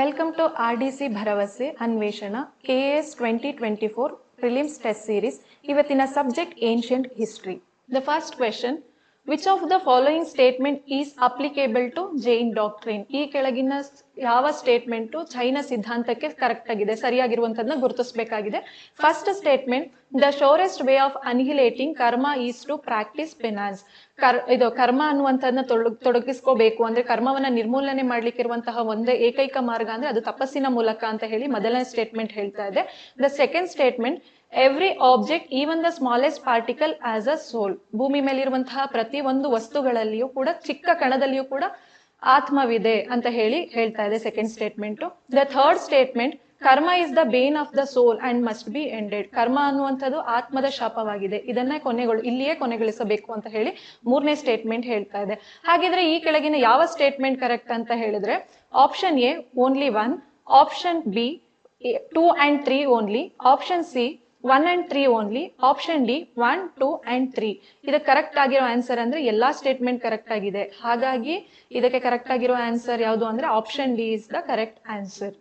Welcome to RDC ಭರವಸೆ ಅನ್ವೇಷಣ K S twenty twenty four prelims test series ಇವತ್ತಿನ subject ancient history the first question which of the following statement is applicable to Jain doctrine ಈ ಕೆಳಗಿನ ಯಾವ statement Jaina ಸಿದ್ಧಾಂತಕ್ಕೆ correct ಆಗಿದೆ ಸರಿಯಾಗಿರುವಂತದನ್ನ ಗುರುತಿಸಬೇಕಾಗಿದೆ. First statement the shortest way of annihilating karma is to practice finance ಕರ್ ಇದು ಕರ್ಮ ಅನ್ನುವಂಥದ್ದನ್ನ ತೊಡಗ್ ತೊಡಗಿಸ್ಕೋಬೇಕು. ಅಂದ್ರೆ ಕರ್ಮವನ್ನ ನಿರ್ಮೂಲನೆ ಮಾಡ್ಲಿಕ್ಕೆ ಇರುವಂತಹ ಒಂದೇ ಏಕೈಕ ಮಾರ್ಗ ಅಂದ್ರೆ ಅದು ತಪಸ್ಸಿನ ಮೂಲಕ ಅಂತ ಹೇಳಿ ಮೊದಲನೇ ಸ್ಟೇಟ್ಮೆಂಟ್ ಹೇಳ್ತಾ ಇದೆ. The second statement every object even the smallest particle as a soul ಭೂಮಿ ಮೇಲಿರುವಂತಹ ಪ್ರತಿ ಒಂದು ವಸ್ತುಗಳಲ್ಲಿಯೂ ಕೂಡ, ಚಿಕ್ಕ ಕಣದಲ್ಲಿಯೂ ಕೂಡ ಆತ್ಮವಿದೆ ಅಂತ ಹೇಳಿ ಹೇಳ್ತಾ ಇದೆ second statement the third statement karma is the bane of the soul and must be ended karma ಅನ್ನುವಂಥದ್ದು ಆತ್ಮದ ಶಾಪವಾಗಿದೆ. ಇದನ್ನ ಕೊನೆಗಳು, ಇಲ್ಲಿಯೇ ಕೊನೆಗೊಳಿಸಬೇಕು ಅಂತ ಹೇಳಿ ಮೂರನೇ ಸ್ಟೇಟ್ಮೆಂಟ್ ಹೇಳ್ತಾ ಇದೆ. ಹಾಗಿದ್ರೆ ಈ ಕೆಳಗಿನ ಯಾವ ಸ್ಟೇಟ್ಮೆಂಟ್ ಕರೆಕ್ಟ್ ಅಂತ ಹೇಳಿದ್ರೆ option A only one option B two and three only option C one and three only option D one two and three ಇದಕ್ಕೆ ಕರೆಕ್ಟ್ ಆಗಿರೋ ಆನ್ಸರ್ ಅಂದ್ರೆ ಎಲ್ಲಾ ಸ್ಟೇಟ್ಮೆಂಟ್ ಕರೆಕ್ಟ್ ಆಗಿದೆ. ಹಾಗಾಗಿ ಇದಕ್ಕೆ ಕರೆಕ್ಟ್ ಆಗಿರೋ ಆನ್ಸರ್ ಯಾವುದು ಅಂದ್ರೆ option D is the correct answer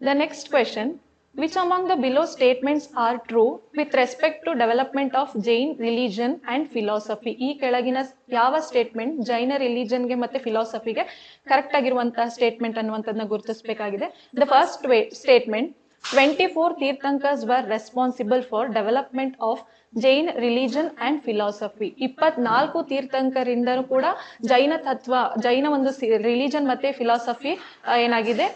the next question, which among the below statements are true with respect to development of Jain religion and philosophy? ಈ ಕೆಳಗಿನ ಯಾವ ಸ್ಟೇಟ್ಮೆಂಟ್ ಜೈನ ರಿಲಿಜನ್ಗೆ ಮತ್ತೆ ಫಿಲಾಸಫಿಗೆ ಕರೆಕ್ಟ್ ಆಗಿರುವಂತಹ ಸ್ಟೇಟ್ಮೆಂಟ್ ಅನ್ನುವಂಥದ್ದನ್ನ ಗುರುತಿಸಬೇಕಾಗಿದೆ. The first statement twenty four tirthankars were responsible for development of Jain religion and philosophy ಇಪ್ಪತ್ನಾಲ್ಕು ತೀರ್ಥಂಕರಿಂದನೂ ಕೂಡ ಜೈನ ತತ್ವ, ಜೈನ ಒಂದು ರಿಲಿಜನ್ ಮತ್ತೆ ಫಿಲಾಸಫಿ ಏನಾಗಿದೆ?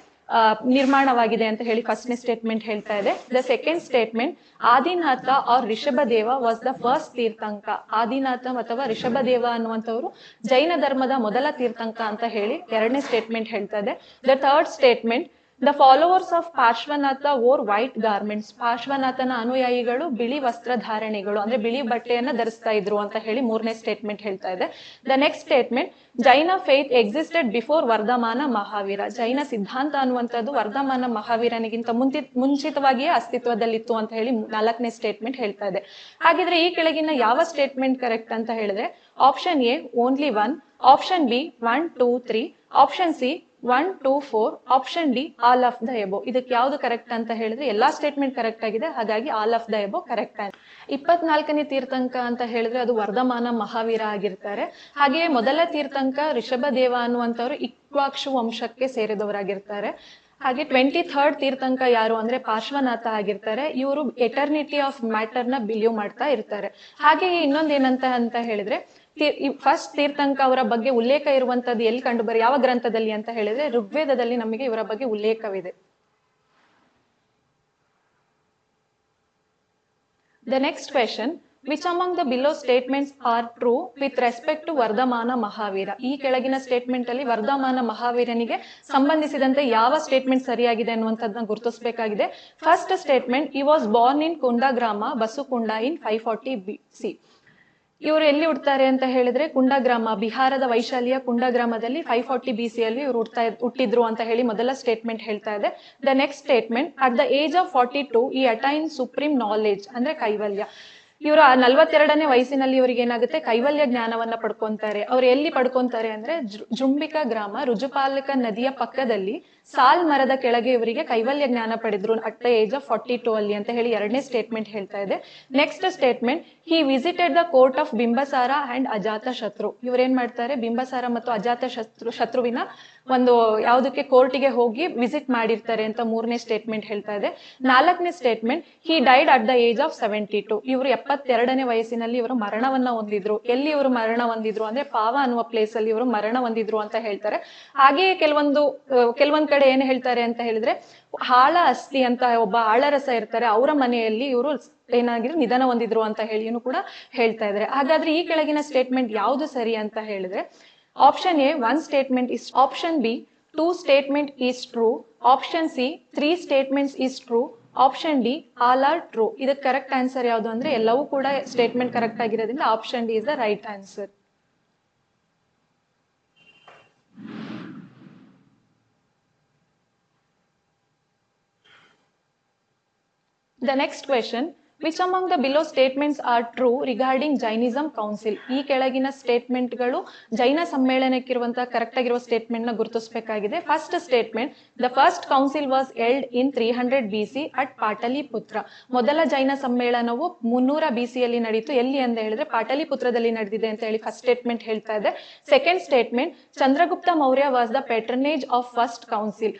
ನಿರ್ಮಾಣವಾಗಿದೆ ಅಂತ ಹೇಳಿ ಫಸ್ಟ್ನೇ ಸ್ಟೇಟ್ಮೆಂಟ್ ಹೇಳ್ತಾ ಇದೆ. The second statement Adinatha or Rishabhadeva was the first tirthankara. Adinatha ಅಥವಾ ರಿಷಭದೇವ ಅನ್ನುವಂಥವ್ರು ಜೈನ ಧರ್ಮದ ಮೊದಲ ತೀರ್ಥಂಕ ಅಂತ ಹೇಳಿ ಎರಡನೇ ಸ್ಟೇಟ್ಮೆಂಟ್ ಹೇಳ್ತಾ ಇದೆ. The third statement the followers of Parshvanatha or white garments ಪಾರ್ಶ್ವನಾಥನ ಅನುಯಾಯಿಗಳು ಬಿಳಿ ವಸ್ತ್ರಧಾರಣೆಗಳು, ಅಂದ್ರೆ ಬಿಳಿ ಬಟ್ಟೆಯನ್ನ ಧರಿಸ್ತಾ ಇದ್ರು ಅಂತ ಹೇಳಿ ಮೂರನೇ ಸ್ಟೇಟ್ಮೆಂಟ್ ಹೇಳ್ತಾ ಇದೆ. The next statement Jaina faith existed before Vardhamana Mahavira. Jaina ಸಿದ್ಧಾಂತ ಅನ್ನುವಂಥದ್ದು ವರ್ಧಮಾನ ಮಹಾವೀರನಿಗಿಂತ ಮುಂಚಿ, ಮುಂಚಿತವಾಗಿಯೇ ಅಸ್ತಿತ್ವದಲ್ಲಿತ್ತು ಅಂತ ಹೇಳಿ ನಾಲ್ಕನೇ ಸ್ಟೇಟ್ಮೆಂಟ್ ಹೇಳ್ತಾ ಇದೆ. ಹಾಗಿದ್ರೆ ಈ ಕೆಳಗಿನ ಯಾವ ಸ್ಟೇಟ್ಮೆಂಟ್ ಕರೆಕ್ಟ್ ಅಂತ ಹೇಳಿದ್ರೆ option A only one option B one two three option C one two four option D all of the above ಇದಕ್ಕೆ ಯಾವ್ದು ಕರೆಕ್ಟ್ ಅಂತ ಹೇಳಿದ್ರೆ ಎಲ್ಲಾ ಸ್ಟೇಟ್ಮೆಂಟ್ ಕರೆಕ್ಟ್ ಆಗಿದೆ. ಹಾಗಾಗಿ all of the above correct ಆಗಿದೆ. ಇಪ್ಪತ್ನಾಲ್ಕನೇ ತೀರ್ಥಂಕ ಅಂತ ಹೇಳಿದ್ರೆ ಅದು ವರ್ಧಮಾನ ಮಹಾವೀರ ಆಗಿರ್ತಾರೆ. ಹಾಗೆಯೇ ಮೊದಲ ತೀರ್ಥಂಕ ಋಷಭದೇವ ಅನ್ನುವಂಥವ್ರು ಇಕ್ವಾಕ್ಷು ವಂಶಕ್ಕೆ ಸೇರಿದವರಾಗಿರ್ತಾರೆ. ಹಾಗೆ ಟ್ವೆಂಟಿ ಥರ್ಡ್ ತೀರ್ಥಂಕ ಯಾರು ಅಂದ್ರೆ ಪಾರ್ಶ್ವನಾಥ ಆಗಿರ್ತಾರೆ. ಇವರು ಎಟರ್ನಿಟಿ ಆಫ್ ಮ್ಯಾಟರ್ನ ಬಿಲೀವ್ ಮಾಡ್ತಾ ಇರ್ತಾರೆ. ಹಾಗೆ ಇನ್ನೊಂದೇನಂತ ಅಂತ ಹೇಳಿದ್ರೆ ಫಸ್ಟ್ ತೀರ್ಥಂಕ ಅವರ ಬಗ್ಗೆ ಉಲ್ಲೇಖ ಇರುವಂತದ್ದು ಎಲ್ಲಿ ಕಂಡು ಬರ ಯಾವ ಗ್ರಂಥದಲ್ಲಿ ಅಂತ ಹೇಳಿದ್ರೆ ಋಗ್ವೇದದಲ್ಲಿ ನಮಗೆ ಇವರ ಬಗ್ಗೆ ಉಲ್ಲೇಖವಿದೆ. The next question which among the below statements are true with respect to Vardhamana Mahavira ಈ ಕೆಳಗಿನ ಸ್ಟೇಟ್ಮೆಂಟ್ ಅಲ್ಲಿ ವರ್ಧಮಾನ ಮಹಾವೀರನಿಗೆ ಸಂಬಂಧಿಸಿದಂತೆ ಯಾವ ಸ್ಟೇಟ್ಮೆಂಟ್ ಸರಿಯಾಗಿದೆ ಅನ್ನುವಂಥದ್ದನ್ನ ಗುರುತಿಸಬೇಕಾಗಿದೆ. First statement he was born in Kundagrama Basukunda in five forty B C ಇವರು ಎಲ್ಲಿ ಹುಡ್ತಾರೆ ಅಂತ ಹೇಳಿದ್ರೆ ಕುಂಡಗ್ರಾಮ, ಬಿಹಾರದ ವೈಶಾಲಿಯ ಕುಂಡಗ್ರಾಮದಲ್ಲಿ ಫೈವ್ ಫಾರ್ಟಿ ಬಿ ಸಿ ಅಲ್ಲಿ ಇವರು ಹುಡ್ತಾ ಹುಟ್ಟಿದ್ರು ಅಂತ ಹೇಳಿ ಮೊದಲ ಸ್ಟೇಟ್ಮೆಂಟ್ ಹೇಳ್ತಾ ಇದೆ. The next statement at the age of forty two he attain supreme knowledge ಅಂದ್ರೆ ಕೈವಲ್ಯ. ಇವರು ನಲ್ವತ್ತೆರಡನೇ ವಯಸ್ಸಿನಲ್ಲಿ ಇವರಿಗೆ ಏನಾಗುತ್ತೆ? ಕೈವಲ್ಯ ಜ್ಞಾನವನ್ನ ಪಡ್ಕೊಂತಾರೆ. ಅವ್ರು ಎಲ್ಲಿ ಪಡ್ಕೊಂತಾರೆ ಅಂದ್ರೆ ಜೃಂಬಿಕಾ ಗ್ರಾಮ, ರುಜುಪಾಲಕ ನದಿಯ ಪಕ್ಕದಲ್ಲಿ ಸಾಲ್ ಮರದ ಕೆಳಗೆ ಇವರಿಗೆ ಕೈವಲ್ಯ ಜ್ಞಾನ ಪಡೆದ್ರು at the age of forty two ಅಲ್ಲಿ ಅಂತ ಹೇಳಿ ಎರಡನೇ ಸ್ಟೇಟ್ಮೆಂಟ್ ಹೇಳ್ತಾ ಇದೆ. Next statement he visited the court of Bimbisara and Ajatashatru ಇವ್ರೇನ್ ಮಾಡ್ತಾರೆ? ಬಿಂಬಸಾರ ಮತ್ತು ಅಜಾತ ಶತ್ರು ಶತ್ರುವಿನ ಒಂದು ಯಾವುದಕ್ಕೆ ಕೋರ್ಟಿಗೆ ಹೋಗಿ ವಿಸಿಟ್ ಮಾಡಿರ್ತಾರೆ ಅಂತ ಮೂರನೇ ಸ್ಟೇಟ್ಮೆಂಟ್ ಹೇಳ್ತಾ ಇದೆ. ನಾಲ್ಕನೇ statement he died at the age of seventy two ಇವರು ಎಪ್ಪತ್ತೆರಡನೇ ವಯಸ್ಸಿನಲ್ಲಿ ಇವರು ಮರಣವನ್ನ ಹೊಂದಿದ್ರು. ಎಲ್ಲಿ ಇವರು ಮರಣ ಹೊಂದಿದ್ರು? ಅಂದ್ರೆ ಪಾವ ಅನ್ನುವ ಪ್ಲೇಸ್ ಅಲ್ಲಿ ಇವರು ಮರಣ ಹೊಂದಿದ್ರು ಅಂತ ಹೇಳ್ತಾರೆ. ಹಾಗೆಯೇ ಕೆಲವೊಂದು ಕೆಲವೊಂದು ಕಡೆ ಏನ್ ಹೇಳ್ತಾರೆ ಅಂತ ಹೇಳಿದ್ರೆ, ಹಾಳ ಅಸ್ತಿ ಅಂತ ಒಬ್ಬ ಆಳರಸ ಇರ್ತಾರೆ, ಅವರ ಮನೆಯಲ್ಲಿ ಇವರು ಏನಾಗಿದ್ರು ನಿಧನ ಹೊಂದಿದ್ರು ಅಂತ ಹೇಳಿನೂ ಕೂಡ ಹೇಳ್ತಾ ಇದ್ದಾರೆ ಹಾಗಾದ್ರೆ ಈ ಕೆಳಗಿನ ಸ್ಟೇಟ್ಮೆಂಟ್ ಯಾವುದು ಸರಿ ಅಂತ ಹೇಳಿದ್ರೆ option A one statement is option B two statement is true option C three statements is true option D all are true ಇದಕ್ಕೆ ಕರೆಕ್ಟ್ ಆನ್ಸರ್ ಯಾವುದು ಅಂದ್ರೆ ಎಲ್ಲವೂ ಕೂಡ ಸ್ಟೇಟ್ಮೆಂಟ್ ಕರೆಕ್ಟ್ ಆಗಿರೋದ್ರಿಂದ option D is the right answer The next question, which among the below statements are true regarding Jainism council ಈ ಕೆಳಗಿನ ಸ್ಟೇಟ್ಮೆಂಟ್ಗಳು ಜೈನ ಸಮ್ಮೇಳನಕ್ಕಿರುವಂತಹ ಕರೆಕ್ಟ್ ಆಗಿರುವ ಸ್ಟೇಟ್ಮೆಂಟ್ನ ಗುರುತಿಸಬೇಕಾಗಿದೆ first statement the first council was held in three hundred BC at Pataliputra ಮೊದಲ ಜೈನ ಸಮ್ಮೇಳನವು ಮುನ್ನೂರ ಬಿಸಿಯಲ್ಲಿ ನಡೀತು. ಎಲ್ಲಿ ಅಂತ ಹೇಳಿದ್ರೆ ಪಾಟಲಿಪುತ್ರದಲ್ಲಿ ನಡೆದಿದೆ ಅಂತ ಹೇಳಿ ಫಸ್ಟ್ ಸ್ಟೇಟ್ಮೆಂಟ್ ಹೇಳ್ತಾ ಇದೆ. Second statement Chandragupta Maurya was the patronage of first council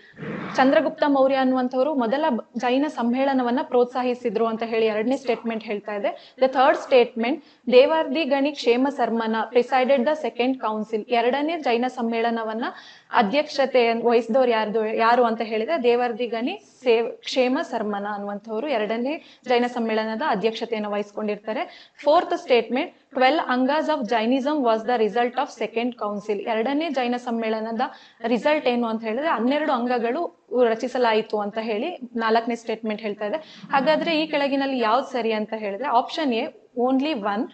Chandragupta Maurya ಅನ್ನುವಂಥವರು ಮೊದಲ ಜೈನ ಸಮ್ಮೇಳನವನ್ನ ಪ್ರೋತ್ಸಾಹಿಸಿದ್ರು ಅಂತ ಹೇಳಿ ಎರಡನೇ ಸ್ಟೇಟ್ಮೆಂಟ್ ಹೇಳ್ತಾ ಇದೆ. The third statement Devardhi Gani Kshema Sharmana presided the second council ಎರಡನೇ ಜೈನ ಸಮ್ಮೇಳನವನ್ನ ಅಧ್ಯಕ್ಷತೆ ವಹಿಸಿದವ್ರು ಯಾರ್ದು, ಯಾರು ಅಂತ ಹೇಳಿದ್ರೆ ದೇವರ್ದಿ ಗಣಿ ಸೇವ್ ಕ್ಷೇಮ ಸರ್ಮನ ಅನ್ನುವಂಥವ್ರು ಎರಡನೇ ಜೈನ ಸಮ್ಮೇಳನದ ಅಧ್ಯಕ್ಷತೆಯನ್ನು ವಹಿಸ್ಕೊಂಡಿರ್ತಾರೆ. Fourth statement twelve angas of Jainism was the result of second council ಎರಡನೇ ಜೈನ ಸಮ್ಮೇಳನದ ರಿಸಲ್ಟ್ ಏನು ಅಂತ ಹೇಳಿದ್ರೆ ಹನ್ನೆರಡು ಅಂಗಗಳು ರಚಿಸಲಾಯಿತು ಅಂತ ಹೇಳಿ ನಾಲ್ಕನೇ ಸ್ಟೇಟ್ಮೆಂಟ್ ಹೇಳ್ತಾ ಇದೆ. ಹಾಗಾದ್ರೆ ಈ ಕೆಳಗಿನಲ್ಲಿ ಯಾವ್ದು ಸರಿ ಅಂತ ಹೇಳಿದ್ರೆ option A only one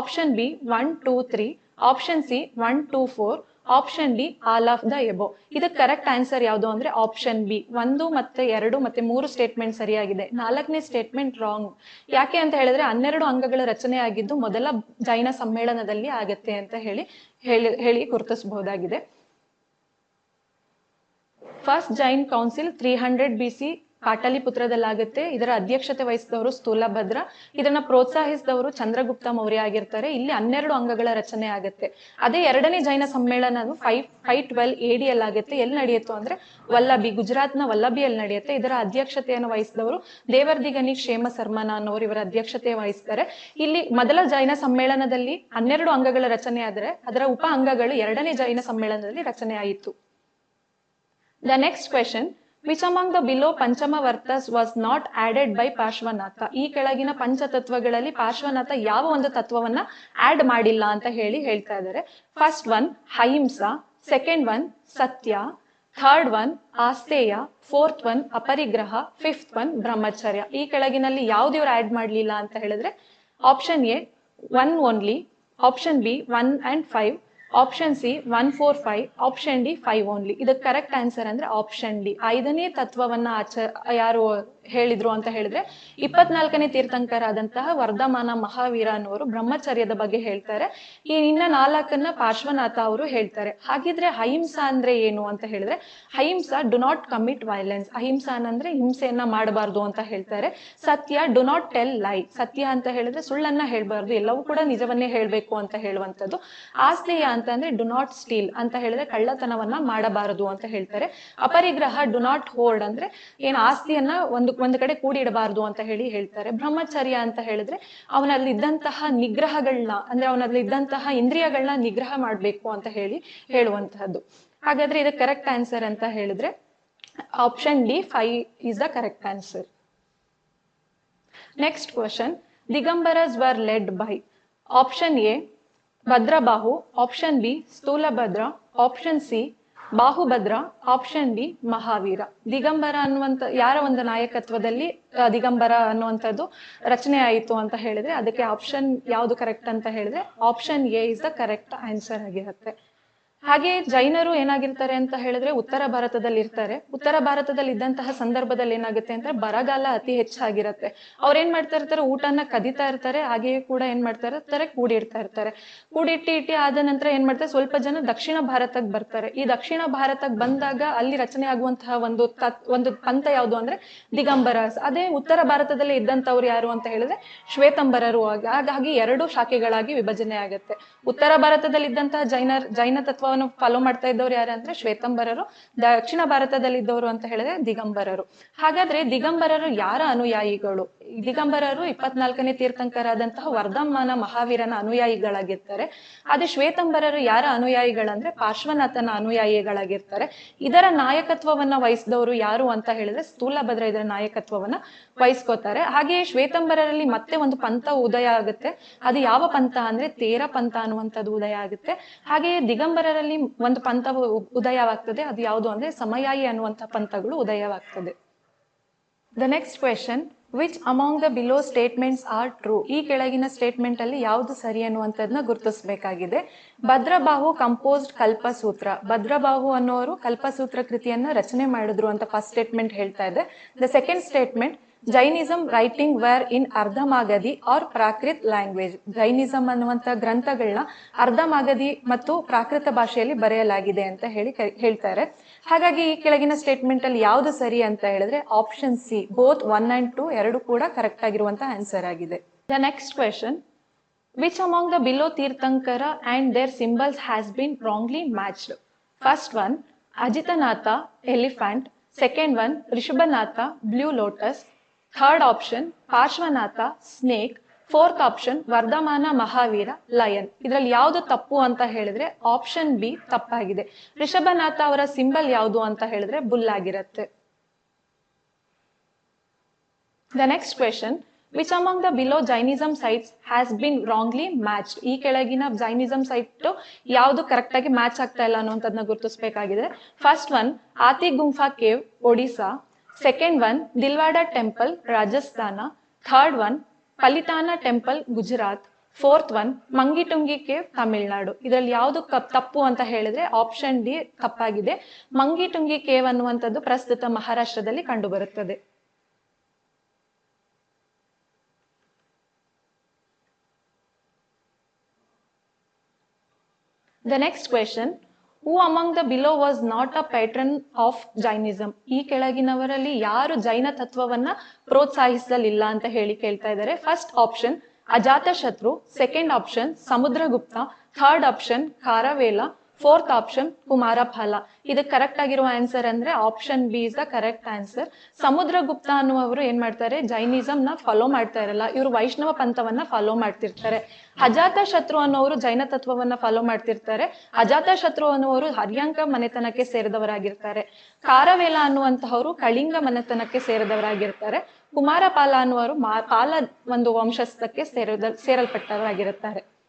option B one two three option C one two four option D all of the above ಇದಕ್ಕೆ ಕರೆಕ್ಟ್ ಆನ್ಸರ್ ಯಾವುದು ಅಂದ್ರೆ ಆಪ್ಷನ್ ಬಿ ಒಂದು ಮತ್ತೆ ಎರಡು ಮತ್ತೆ ಮೂರು ಸ್ಟೇಟ್ಮೆಂಟ್ ಸರಿಯಾಗಿದೆ. ನಾಲ್ಕನೇ ಸ್ಟೇಟ್ಮೆಂಟ್ ರಾಂಗ್ ಯಾಕೆ ಅಂತ ಹೇಳಿದ್ರೆ ಹನ್ನೆರಡು ಅಂಗಗಳ ರಚನೆ ಆಗಿದ್ದು ಮೊದಲ ಜೈನ ಸಮ್ಮೇಳನದಲ್ಲಿ ಆಗತ್ತೆ ಅಂತ ಹೇಳಿ ಹೇಳಿ ಹೇಳಿ ಗುರುತಿಸಬಹುದಾಗಿದೆ. First Jain council three hundred B C ಪಾಟಲಿಪುತ್ರದಲ್ಲಾಗುತ್ತೆ. ಇದರ ಅಧ್ಯಕ್ಷತೆ ವಹಿಸಿದವರು ಸ್ಥೂಲಭದ್ರ ಇದನ್ನ ಪ್ರೋತ್ಸಾಹಿಸಿದವರು ಚಂದ್ರಗುಪ್ತ ಮೌರ್ಯ ಆಗಿರ್ತಾರೆ. ಇಲ್ಲಿ ಹನ್ನೆರಡು ಅಂಗಗಳ ರಚನೆ ಆಗುತ್ತೆ. ಅದೇ ಎರಡನೇ ಜೈನ ಸಮ್ಮೇಳನ ಫೈವ್ ಫೈವ್ ಟ್ವೆಲ್ ಎಡಿಯಲ್ಲಿ ಆಗುತ್ತೆ. ಎಲ್ಲಿ ನಡೆಯುತ್ತೋ ಅಂದ್ರೆ ವಲ್ಲಭಿ, ಗುಜರಾತ್ನ ವಲ್ಲಭಿಯಲ್ಲಿ ನಡೆಯುತ್ತೆ. ಇದರ ಅಧ್ಯಕ್ಷತೆಯನ್ನು ವಹಿಸಿದವರು ದೇವರ್ದಿಗನಿ ಕ್ಷೇಮ ಸರ್ಮನ ಅನ್ನೋರು ಇವರ ಅಧ್ಯಕ್ಷತೆ ವಹಿಸ್ತಾರೆ. ಇಲ್ಲಿ ಮೊದಲ ಜೈನ ಸಮ್ಮೇಳನದಲ್ಲಿ ಹನ್ನೆರಡು ಅಂಗಗಳ ರಚನೆ ಆದರೆ ಅದರ ಉಪ ಅಂಗಗಳು ಎರಡನೇ ಜೈನ ಸಮ್ಮೇಳನದಲ್ಲಿ ರಚನೆ ಆಯಿತು. The next next question, which among the below was was not added by Parshvanath. ಈ ಕೆಳಗಿನ ಪಂಚತತ್ವಗಳಲ್ಲಿ ಪಾರ್ಶ್ವನಾಥ ಯಾವ ಒಂದು ತತ್ವವನ್ನ ಆಡ್ ಮಾಡಿಲ್ಲ ಅಂತ ಹೇಳಿ ಹೇಳ್ತಾ ಇದ್ದಾರೆ. First one ahimsa. Second one satya. Third one asteya fourth one aparigraha. Fifth one brahmacharya. ಈ ಕೆಳಗಿನಲ್ಲಿ ಯಾವ್ದು ಇವ್ರು ಆಡ್ ಮಾಡ್ಲಿಲ್ಲ ಅಂತ ಹೇಳಿದ್ರೆ option A one only option B one and five option C one four five option D five only ಇದಕ್ಕೆ correct answer ಅಂದ್ರೆ option D ಐದನೇ ತತ್ವವನ್ನ ಆಚ ಯಾರು ಹೇಳಿದ್ರು ಅಂತ ಹೇಳಿದ್ರೆ ಇಪ್ಪತ್ನಾಲ್ಕನೇ ತೀರ್ಥಂಕರಾದಂತಹ ವರ್ಧಮಾನ ಮಹಾವೀರ ಅನ್ನೋರು ಬ್ರಹ್ಮಚರ್ಯದ ಬಗ್ಗೆ ಹೇಳ್ತಾರೆ. ಈ ಇನ್ನ ನಾಲ್ಕನ್ನ ಪಾರ್ಶ್ವನಾಥ ಅವರು ಹೇಳ್ತಾರೆ. ಹಾಗಿದ್ರೆ ಅಹಿಂಸಾ ಅಂದ್ರೆ ಏನು ಅಂತ ಹೇಳಿದ್ರೆ, ahimsa do not commit violence ahimsa ಅಂದ್ರೆ ಹಿಂಸೆಯನ್ನ ಮಾಡಬಾರ್ದು ಅಂತ ಹೇಳ್ತಾರೆ. ಸತ್ಯ ಡು ನಾಟ್ ಟೆಲ್ ಲೈ ಸತ್ಯ ಅಂತ ಹೇಳಿದ್ರೆ ಸುಳ್ಳನ್ನ ಹೇಳ್ಬಾರ್ದು. ಎಲ್ಲವೂ ಕೂಡ ನಿಜವನ್ನೇ ಹೇಳ್ಬೇಕು ಅಂತ ಹೇಳುವಂಥದ್ದು. ಆಸ್ತಿಯ ಅಂತ ಅಂದ್ರೆ ಡು ನಾಟ್ ಸ್ಟೀಲ್ ಅಂತ ಹೇಳಿದ್ರೆ ಕಳ್ಳತನವನ್ನ ಮಾಡಬಾರದು ಅಂತ ಹೇಳ್ತಾರೆ. ಅಪರಿಗ್ರಹ ಡು ನಾಟ್ ಹೋಲ್ಡ್ ಅಂದ್ರೆ ಏನ್ ಆಸ್ತಿಯನ್ನ ಒಂದು ಒಂದು ಕಡೆ ಕೂಡಿಡಬಾರದು ಅಂತ ಹೇಳಿ ಹೇಳ್ತಾರೆ. ಬ್ರಹ್ಮಚರ್ಯ ಅಂತ ಹೇಳಿದ್ರೆ ಅವನಲ್ಲಿ ಇದ್ದಂತಹ ನಿಗ್ರಹಗಳನ್ನ ಅಂದ್ರೆ ಅವನಲ್ಲಿ ಇದ್ದಂತಹ ಇಂದ್ರಿಯಗಳನ್ನ ನಿಗ್ರಹ ಮಾಡ್ಬೇಕು ಅಂತ ಹೇಳಿ ಹೇಳುವಂತಹದ್ದು. ಹಾಗಾದ್ರೆ ಇದು ಕರೆಕ್ಟ್ ಆನ್ಸರ್ ಅಂತ ಹೇಳಿದ್ರೆ option D five is the correct answer next question Digambaras were led by option A Bhadrabahu. Option B Sthulabhadra. Option C Bahubhadra option D Mahavira. Digambara ಅನ್ನುವಂತ ಯಾರ ಒಂದು ನಾಯಕತ್ವದಲ್ಲಿ ದಿಗಂಬರ ಅನ್ನುವಂಥದ್ದು ರಚನೆ ಆಯಿತು ಅಂತ ಹೇಳಿದ್ರೆ, ಅದಕ್ಕೆ ಆಪ್ಷನ್ ಯಾವುದು ಕರೆಕ್ಟ್ ಅಂತ ಹೇಳಿದ್ರೆ option A is the correct answer ಆಗಿರುತ್ತೆ. ಹಾಗೆ ಜೈನರು ಏನಾಗಿರ್ತಾರೆ ಅಂತ ಹೇಳಿದ್ರೆ ಉತ್ತರ ಭಾರತದಲ್ಲಿ ಇರ್ತಾರೆ ಉತ್ತರ ಭಾರತದಲ್ಲಿ ಇದ್ದಂತಹ ಸಂದರ್ಭದಲ್ಲಿ ಏನಾಗುತ್ತೆ ಅಂದ್ರೆ ಬರಗಾಲ ಅತಿ ಹೆಚ್ಚಾಗಿರುತ್ತೆ. ಅವ್ರ ಏನ್ ಮಾಡ್ತಾ ಇರ್ತಾರೆ ಊಟನ ಕದಿತಾ ಇರ್ತಾರೆ, ಹಾಗೆಯೇ ಕೂಡ ಏನ್ ಮಾಡ್ತಾ ಇರ್ತಾರೆ ಕೂಡಿಡ್ತಾ ಇರ್ತಾರೆ. ಕೂಡಿಟ್ಟಿ ಇಟ್ಟಿ ಆದ ನಂತರ ಏನ್ ಮಾಡ್ತಾರೆ, ಸ್ವಲ್ಪ ಜನ ದಕ್ಷಿಣ ಭಾರತಕ್ಕೆ ಬರ್ತಾರೆ. ಈ ದಕ್ಷಿಣ ಭಾರತಕ್ಕೆ ಬಂದಾಗ ಅಲ್ಲಿ ರಚನೆ ಆಗುವಂತಹ ಒಂದು ತತ್, ಒಂದು ಪಂಥ ಯಾವುದು ಅಂದ್ರೆ ದಿಗಂಬರ ಅದೇ ಉತ್ತರ ಭಾರತದಲ್ಲಿ ಇದ್ದಂತವ್ರು ಯಾರು ಅಂತ ಹೇಳಿದ್ರೆ ಶ್ವೇತಂಬರರು ಹಾಗಾಗಿ ಎರಡು ಶಾಖೆಗಳಾಗಿ ವಿಭಜನೆ ಆಗುತ್ತೆ. ಉತ್ತರ ಭಾರತದಲ್ಲಿ ಇದ್ದಂತಹ ಜೈನ ಜೈನ ತತ್ವವನ್ನು ಫಾಲೋ ಮಾಡ್ತಾ ಇದ್ದವ್ರು ಯಾರು ಅಂದ್ರೆ ಶ್ವೇತಂಬರರು, ದಕ್ಷಿಣ ಭಾರತದಲ್ಲಿ ಇದ್ದವರು ಅಂತ ಹೇಳಿದ್ರೆ ದಿಗಂಬರರು. ಹಾಗಾದ್ರೆ ದಿಗಂಬರರು ಯಾರ ಅನುಯಾಯಿಗಳು? ದಿಗಂಬರರು ಇಪ್ಪತ್ನಾಲ್ಕನೇ ತೀರ್ಥಂಕರಾದಂತಹ ವರ್ಧಮಾನ ಮಹಾವೀರನ ಅನುಯಾಯಿಗಳಾಗಿರ್ತಾರೆ. ಅದೇ ಶ್ವೇತಂಬರರು ಯಾರ ಅನುಯಾಯಿಗಳಂದ್ರೆ ಪಾರ್ಶ್ವನಾಥನ ಅನುಯಾಯಿಗಳಾಗಿರ್ತಾರೆ. ಇದರ ನಾಯಕತ್ವವನ್ನ ವಹಿಸಿದವರು ಯಾರು ಅಂತ ಹೇಳಿದ್ರೆ ಸ್ಥೂಲಭದ್ರ ಇದರ ನಾಯಕತ್ವವನ್ನ ವಹಿಸ್ಕೋತಾರೆ. ಹಾಗೆಯೇ ಶ್ವೇತಂಬರರಲ್ಲಿ ಮತ್ತೆ ಒಂದು ಪಂಥ ಉದಯ ಆಗುತ್ತೆ. ಅದು ಯಾವ ಪಂಥ ಅಂದ್ರೆ ತೇರ ಪಂಥ ಅನ್ನುವಂಥದ್ದು ಉದಯ ಆಗುತ್ತೆ. ಹಾಗೆಯೇ ದಿಗಂಬರರಲ್ಲಿ ಒಂದು ಪಂಥ ಉದಯವಾಗ್ತದೆ. ಅದು ಯಾವುದು ಅಂದ್ರೆ ಸಮಯಾಯಿ ಅನ್ನುವಂತಹ ಪಂಥಗಳು ಉದಯವಾಗ್ತದೆ. The next question which among the below statements are true ಈ ಕೆಳಗಿನ ಸ್ಟೇಟ್ಮೆಂಟ್ ಅಲ್ಲಿ ಯಾವುದು ಸರಿ ಅನ್ನುವಂಥದ್ನ ಗುರುತಿಸಬೇಕಾಗಿದೆ. ಭದ್ರಬಾಹು ಕಂಪೋಸ್ಡ್ ಕಲ್ಪಸೂತ್ರ. ಭದ್ರಬಾಹು ಅನ್ನೋರು ಕಲ್ಪಸೂತ್ರ ಕೃತಿಯನ್ನ ರಚನೆ ಮಾಡಿದ್ರು ಅಂತ ಫಸ್ಟ್ ಸ್ಟೇಟ್ಮೆಂಟ್ ಹೇಳ್ತಾ ಇದೆ. The second statement Jainism writing were in Ardhamagadhi or Prakrit language. Jainism ಅನ್ನುವಂತ ಗ್ರಂಥಗಳನ್ನ ಅರ್ಧಮಾಗಧಿ ಮತ್ತು ಪ್ರಾಕೃತ ಭಾಷೆಯಲ್ಲಿ ಬರೆಯಲಾಗಿದೆ ಅಂತ ಹೇಳಿ ಹೇಳ್ತಾರೆ. ಹಾಗಾಗಿ ಈ ಕೆಳಗಿನ ಸ್ಟೇಟ್ಮೆಂಟ್ ಅಲ್ಲಿ ಯಾವ್ದು ಸರಿ ಅಂತ ಹೇಳಿದ್ರೆ option C both one and two ಎರಡು ಕೂಡ ಕರೆಕ್ಟ್ ಆಗಿರುವಂತಹ ಆನ್ಸರ್ ಆಗಿದೆ. The next question which among the below Tirthankara and their symbols has been wrongly matched first one Ajitanatha elephant second one Rishabhanatha blue lotus. Third option Parshvanath snake fourth option Vardhamana Mahavira lion ಇದರಲ್ಲಿ ಯಾವುದು ತಪ್ಪು ಅಂತ ಹೇಳಿದ್ರೆ option B ತಪ್ಪಾಗಿದೆ. ರಿಷಭನಾಥ ಅವರ symbol ಯಾವುದು ಅಂತ ಹೇಳಿದ್ರೆ ಬುಲ್ ಆಗಿರುತ್ತೆ the next question which among the below Jainism sites has been wrongly matched ಈ ಕೆಳಗಿನ ಜೈನಿಸಮ್ ಸೈಟ್ ಯಾವುದು ಕರೆಕ್ಟ್ ಆಗಿ ಮ್ಯಾಚ್ ಆಗ್ತಾ ಇಲ್ಲ ಅನ್ನೋದನ್ನ ಗುರುತಿಸಬೇಕಾಗಿದೆ. First one Hathi Gumpha cave Odisha second one Dilwara temple Rajasthan third one Palitana temple Gujarat fourth one Mangitungi cave Tamil Nadu ಇದರಲ್ಲಿ ಯಾವುದು ತಪ್ಪು ಅಂತ ಹೇಳಿದ್ರೆ ಆಪ್ಷನ್ ಡಿ ತಪ್ಪಾಗಿದೆ. ಮಂಗಿಟುಂಗಿ ಕೇವ್ ಅನ್ನುವಂಥದ್ದು ಪ್ರಸ್ತುತ ಮಹಾರಾಷ್ಟ್ರದಲ್ಲಿ ಕಂಡುಬರುತ್ತದೆ. The next question Who among the below was not a patron of Jainism ಈ ಕೆಳಗಿನವರಲ್ಲಿ ಯಾರು ಜೈನ ತತ್ವವನ್ನ ಪ್ರೋತ್ಸಾಹಿಸಲಿಲ್ಲ ಅಂತ ಹೇಳಿ ಕೇಳ್ತಾ ಇದ್ದಾರೆ. First option Ajatashatru second option Samudragupta. Third option Kharavela fourth option Kumarapala ಇದು ಕರೆಕ್ಟ್ ಆಗಿರುವ ಆನ್ಸರ್ ಅಂದ್ರೆ option B is the correct answer Samudragupta ಅನ್ನುವರು ಏನ್ ಮಾಡ್ತಾರೆ? ಜೈನಿಸಂ ನ ಫಾಲೋ ಮಾಡ್ತಾ ಇರಲ್ಲ. ಇವರು ವೈಷ್ಣವ ಪಂಥವನ್ನ ಫಾಲೋ ಮಾಡ್ತಿರ್ತಾರೆ. ಅಜಾತ ಶತ್ರು ಅನ್ನೋರು ಜೈನ ತತ್ವವನ್ನ ಫಾಲೋ ಮಾಡ್ತಿರ್ತಾರೆ. ಅಜಾತ ಶತ್ರು ಅನ್ನುವರು ಹರ್ಯಾಂಕ ಮನೆತನಕ್ಕೆ ಸೇರಿದವರಾಗಿರ್ತಾರೆ. ಕಾರವೇಲ ಅನ್ನುವಂತಹವರು ಕಳಿಂಗ ಮನೆತನಕ್ಕೆ ಸೇರಿದವರಾಗಿರ್ತಾರೆ. ಕುಮಾರಪಾಲ ಅನ್ನುವರು ಪಾಲ ಒಂದು ವಂಶಸ್ಥಕ್ಕೆ ಸೇರಿದ, ಸೇರಲ್ಪಟ್ಟವರಾಗಿರುತ್ತಾರೆ.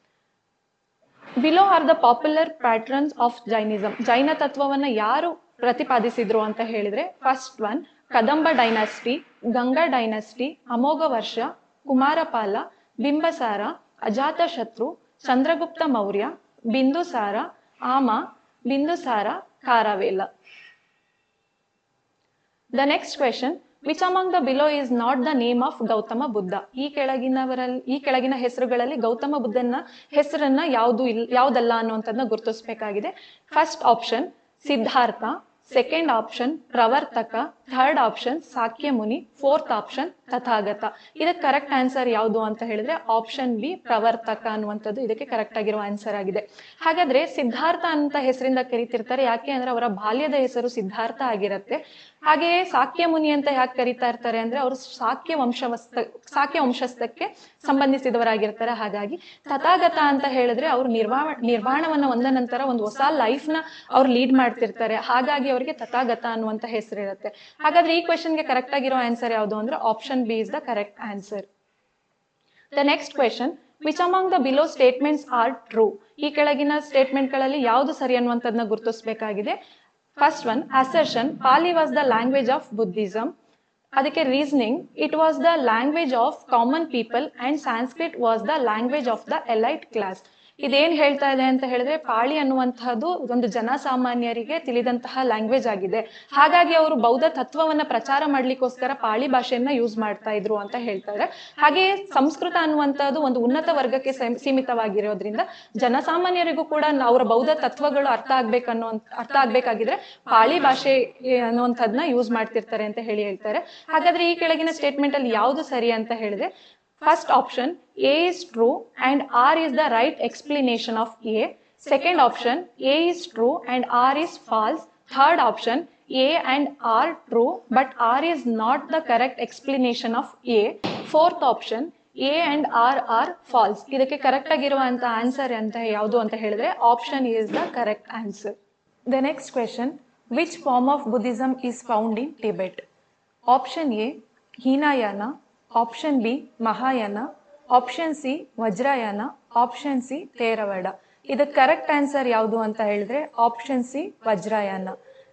Below are the popular patrons of Jainism Jaina ತತ್ವವನ್ನ ಯಾರು ಪ್ರತಿಪಾದಿಸಿದ್ರು ಅಂತ ಹೇಳಿದ್ರೆ first one Kadamba dynasty Ganga dynasty Amoghavarsha Kumarapala Bimbisara Ajatashatru Chandragupta Maurya Bindusara um Bindusara Kharavela the next question which among the below is not the name of Gautama Buddha. ಈ ಕೆಳಗಿನವರಲ್ಲಿ ಈ ಕೆಳಗಿನ ಹೆಸರುಗಳಲ್ಲಿ ಗೌತಮ ಬುದ್ಧನ ಹೆಸರನ್ನ ಯಾವುದು ಇಲ್, ಯಾವ್ದಲ್ಲ ಅನ್ನುವಂಥದ್ದನ್ನ ಗುರುತಿಸಬೇಕಾಗಿದೆ. First option Siddhartha. Second option ಪ್ರವರ್ತಕ. Third option Sakya Muni fourth option Tathagata. ಇದಕ್ಕೆ ಕರೆಕ್ಟ್ ಆನ್ಸರ್ ಯಾವುದು ಅಂತ ಹೇಳಿದ್ರೆ ಆಪ್ಷನ್ ಬಿ ಪ್ರವರ್ತಕ ಅನ್ನುವಂಥದ್ದು ಇದಕ್ಕೆ ಕರೆಕ್ಟ್ ಆಗಿರುವ ಆನ್ಸರ್ ಆಗಿದೆ. ಹಾಗಾದ್ರೆ ಸಿದ್ಧಾರ್ಥ ಅಂತ ಹೆಸರಿಂದ ಕರಿತಿರ್ತಾರೆ. ಯಾಕೆ ಅಂದ್ರೆ ಅವರ ಬಾಲ್ಯದ ಹೆಸರು ಸಿದ್ಧಾರ್ಥ ಆಗಿರತ್ತೆ. ಹಾಗೆಯೇ ಸಾಕ್ಯ ಮುನಿ ಅಂತ ಯಾಕೆ ಕರಿತಾ ಇರ್ತಾರೆ ಅಂದ್ರೆ ಅವರು ಸಾಕ್ಯ ವಂಶವಸ್ಥ ಸಾಕ್ಯ ವಂಶಸ್ಥಕ್ಕೆ ಸಂಬಂಧಿಸಿದವರಾಗಿರ್ತಾರೆ. ಹಾಗಾಗಿ ತಥಾಗತ ಅಂತ ಹೇಳಿದ್ರೆ ಅವರು ನಿರ್ವಾಣ, ನಿರ್ವಾಣವನ್ನ ಒಂದ ನಂತರ ಒಂದು ಹೊಸ ಲೈಫ್ನ ಅವ್ರು ಲೀಡ್ ಮಾಡ್ತಿರ್ತಾರೆ. ಹಾಗಾಗಿ ಅವರಿಗೆ ತಥಾಗತ ಅನ್ನುವಂತ ಹೆಸರಿರುತ್ತೆ ಹಾಗಾದ್ರೆ ಈ ಕ್ವೆಶನ್ಗೆ ಕರೆಕ್ಟ್ ಆಗಿರೋ ಆನ್ಸರ್ ಯಾವುದು ಅಂದ್ರೆ option B is the correct answer the next question which among the below statements are true ಈ ಕೆಳಗಿನ ಸ್ಟೇಟ್ಮೆಂಟ್ಗಳಲ್ಲಿ ಯಾವುದು ಸರಿ ಅನ್ನುವಂಥದ್ನ ಗುರುತಿಸಬೇಕಾಗಿದೆ. First one assertion Pali was the language of Buddhism ಅದಕ್ಕೆ reasoning it was the language of common people and Sanskrit was the language of the elite class ಇದೇನ್ ಹೇಳ್ತಾ ಇದೆ ಅಂತ ಹೇಳಿದ್ರೆ ಪಾಳಿ ಅನ್ನುವಂತಹದ್ದು ಒಂದು ಜನಸಾಮಾನ್ಯರಿಗೆ ತಿಳಿದಂತಹ ಲ್ಯಾಂಗ್ವೇಜ್ ಆಗಿದೆ. ಹಾಗಾಗಿ ಅವರು ಬೌದ್ಧ ತತ್ವವನ್ನ ಪ್ರಚಾರ ಮಾಡ್ಲಿಕ್ಕೋಸ್ಕರ ಪಾಳಿ ಭಾಷೆಯನ್ನ ಯೂಸ್ ಮಾಡ್ತಾ ಇದ್ರು ಅಂತ ಹೇಳ್ತಾರೆ ಹಾಗೆ ಸಂಸ್ಕೃತ ಅನ್ನುವಂತಹದ್ದು ಒಂದು ಉನ್ನತ ವರ್ಗಕ್ಕೆ ಸೀಮ್- ಸೀಮಿತವಾಗಿರೋದ್ರಿಂದ ಜನಸಾಮಾನ್ಯರಿಗೂ ಕೂಡ ಅವರ ಬೌದ್ಧ ತತ್ವಗಳು ಅರ್ಥ ಆಗ್ಬೇಕನ್ನೋ, ಅರ್ಥ ಆಗ್ಬೇಕಾಗಿದ್ರೆ ಪಾಳಿ ಭಾಷೆ ಅನ್ನುವಂಥದ್ನ ಯೂಸ್ ಮಾಡ್ತಿರ್ತಾರೆ ಅಂತ ಹೇಳಿ ಹೇಳ್ತಾರೆ. ಹಾಗಾದ್ರೆ ಈ ಕೆಳಗಿನ ಸ್ಟೇಟ್ಮೆಂಟ್ ಅಲ್ಲಿ ಯಾವುದು ಸರಿ ಅಂತ ಹೇಳಿದ್ರೆ First option, A is true and R is the right explanation of A. Second option, A is true and R is false. Third option, A and R true but R is not the correct explanation of A. Fourth option, A and R are false. ಇದಕ್ಕೆ correct ಆಗಿರುವಂತ answer ಅಂತ ಯಾವುದು ಅಂತ ಹೇಳಿದ್ರೆ option is the correct answer. The next question, which form of Buddhism is found in Tibet? Option A Hinayana option B Mahayana option C Vajrayana option C Theravada ಇದಕ್ಕೆ correct answer ಯಾವುದು ಅಂತ ಹೇಳಿದ್ರೆ option C Vajrayana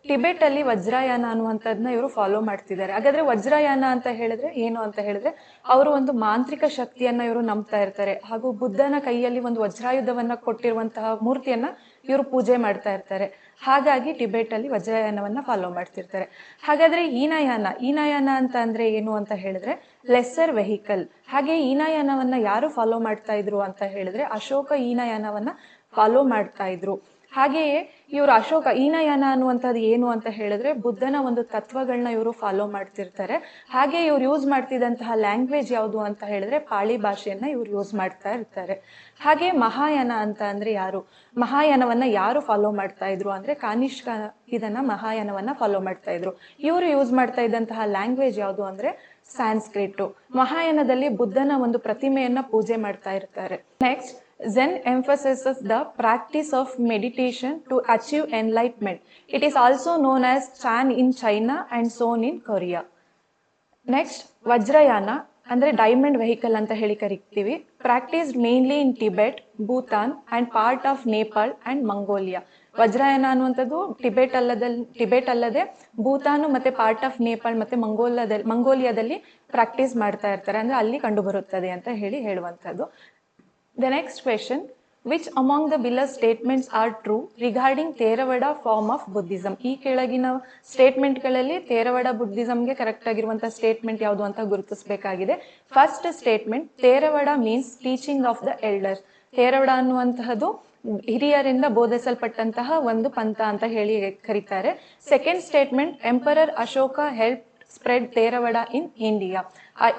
Tibet ಅಲ್ಲಿ ವಜ್ರಯಾನ ಅನ್ನುವಂಥದ್ದನ್ನ ಇವರು follow ಮಾಡ್ತಿದ್ದಾರೆ. ಹಾಗಾದ್ರೆ ವಜ್ರಯಾನ ಅಂತ ಹೇಳಿದ್ರೆ ಏನು ಅಂತ ಹೇಳಿದ್ರೆ, ಅವರು ಒಂದು ಮಾಂತ್ರಿಕ ಶಕ್ತಿಯನ್ನ ಇವರು ನಂಬ್ತಾ ಇರ್ತಾರೆ. ಹಾಗೂ ಬುದ್ಧನ ಕೈಯಲ್ಲಿ ಒಂದು ವಜ್ರಾಯುಧವನ್ನ ಕೊಟ್ಟಿರುವಂತಹ ಮೂರ್ತಿಯನ್ನ ಇವರು ಪೂಜೆ ಮಾಡ್ತಾ ಇರ್ತಾರೆ. ಹಾಗಾಗಿ ಟಿಬೆಟ್ ಅಲ್ಲಿ ವಜ್ರಯಾನವನ್ನ ಫಾಲೋ ಮಾಡ್ತಿರ್ತಾರೆ. ಹಾಗಾದ್ರೆ ಹೀನಯಾನ ಹೀನಯಾನ ಅಂತ ಅಂದ್ರೆ ಏನು ಅಂತ ಹೇಳಿದ್ರೆ ಲೆಸ್ಸರ್ ವೆಹಿಕಲ್ ಹಾಗೆ ಈನಾಯಾನವನ್ನ ಯಾರು ಫಾಲೋ ಮಾಡ್ತಾ ಇದ್ರು ಅಂತ ಹೇಳಿದ್ರೆ ಅಶೋಕ ಈನಾಯಾನವನ್ನ ಫಾಲೋ ಮಾಡ್ತಾ ಇದ್ರು. ಹಾಗೆಯೇ ಇವರು ಅಶೋಕ ಈನಯನ ಅನ್ನುವಂಥದ್ದು ಏನು ಅಂತ ಹೇಳಿದ್ರೆ ಬುದ್ಧನ ಒಂದು ತತ್ವಗಳನ್ನ ಇವರು ಫಾಲೋ ಮಾಡ್ತಿರ್ತಾರೆ. ಹಾಗೆ ಇವ್ರು ಯೂಸ್ ಮಾಡ್ತಿದ್ದಂತಹ ಲ್ಯಾಂಗ್ವೇಜ್ ಯಾವುದು ಅಂತ ಹೇಳಿದ್ರೆ ಪಾಳಿ ಭಾಷೆಯನ್ನ ಇವ್ರು ಯೂಸ್ ಮಾಡ್ತಾ ಇರ್ತಾರೆ. ಹಾಗೆ ಮಹಾಯಾನ ಅಂತ ಅಂದ್ರೆ ಯಾರು? ಮಹಾಯಾನವನ್ನ ಯಾರು ಫಾಲೋ ಮಾಡ್ತಾ ಇದ್ರು ಅಂದ್ರೆ ಕಾನಿಷ್ಕ ಇದನ್ನ ಮಹಾಯಾನವನ್ನ ಫಾಲೋ ಮಾಡ್ತಾ ಇದ್ರು. ಇವರು ಯೂಸ್ ಮಾಡ್ತಾ ಇದ್ದಂತಹ ಲ್ಯಾಂಗ್ವೇಜ್ ಯಾವುದು ಅಂದ್ರೆ ಸ್ಯಾನ್ಸ್ಕ್ರಿಟ್ ಮಹಾಯಾನದಲ್ಲಿ ಬುದ್ಧನ ಒಂದು ಪ್ರತಿಮೆಯನ್ನ ಪೂಜೆ ಮಾಡ್ತಾ ಇರ್ತಾರೆ. Next Zen emphasizes the practice of meditation to achieve enlightenment. It is also known as Chan in China and Son in Korea. Next Vajrayana ಅಂದ್ರೆ ಡೈಮಂಡ್ ವೆಹಿಕಲ್ ಅಂತ ಹೇಳಿ ಕರಿತೀವಿ practice mainly in Tibet Bhutan and part of Nepal and Mongolia Vajrayana ಅನ್ನುವಂಥದ್ದು Tibet ಅಲ್ಲದಲ್ಲಿ Tibet ಅಲ್ಲದೆ ಭೂತಾನು ಮತ್ತೆ part of Nepal ಮತ್ತೆ ಮಂಗೋಲಿಯಾದಲ್ಲಿ ಮಂಗೋಲಿಯಾದಲ್ಲಿ practice ಮಾಡ್ತಾ ಇರ್ತಾರೆ ಅಂದ್ರೆ ಅಲ್ಲಿ ಕಂಡುಬರುತ್ತದೆ ಅಂತ ಹೇಳಿ ಹೇಳುವಂಥದ್ದು The next question, which among the below statements are true regarding Theravada form of Buddhism? ಈ ಕೆಳಗಿನ ಸ್ಟೇಟ್ಮೆಂಟ್ಗಳಲ್ಲಿ ಥೇರವಾಡ ಬುದ್ಧಿಸಮ್ಗೆ ಕರೆಕ್ಟ್ ಆಗಿರುವಂತಹ ಸ್ಟೇಟ್ಮೆಂಟ್ ಯಾವುದು ಅಂತ ಗುರುತಿಸಬೇಕಾಗಿದೆ. First statement Theravada means teaching of the elders Theravada ಅನ್ನುವಂತಹದ್ದು ಹಿರಿಯರಿಂದ ಬೋಧಿಸಲ್ಪಟ್ಟಂತಹ ಒಂದು ಪಂಥ ಅಂತ ಹೇಳಿ ಕರೀತಾರೆ. Second statement emperor Ashoka help spread Theravada in India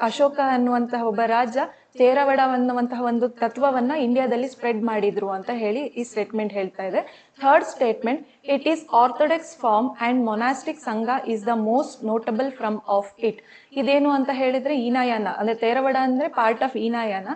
Ashoka ಅನ್ನುವಂತಹ ಒಬ್ಬ ರಾಜ ತೇರವಡ ಅನ್ನುವಂತಹ ಒಂದು ತತ್ವವನ್ನ ಇಂಡಿಯಾದಲ್ಲಿ ಸ್ಪ್ರೆಡ್ ಮಾಡಿದ್ರು ಅಂತ ಹೇಳಿ ಈ ಸ್ಟೇಟ್ಮೆಂಟ್ ಹೇಳ್ತಾ ಇದೆ. Third statement it is orthodox form and monastic sangha is the most notable from of it ಇದೇನು ಅಂತ ಹೇಳಿದ್ರೆ ಈನಾಯಾನ ಅಂದ್ರೆ ತೇರವಡ ಅಂದ್ರೆ ಪಾರ್ಟ್ ಆಫ್ ಈನಾಯಾನ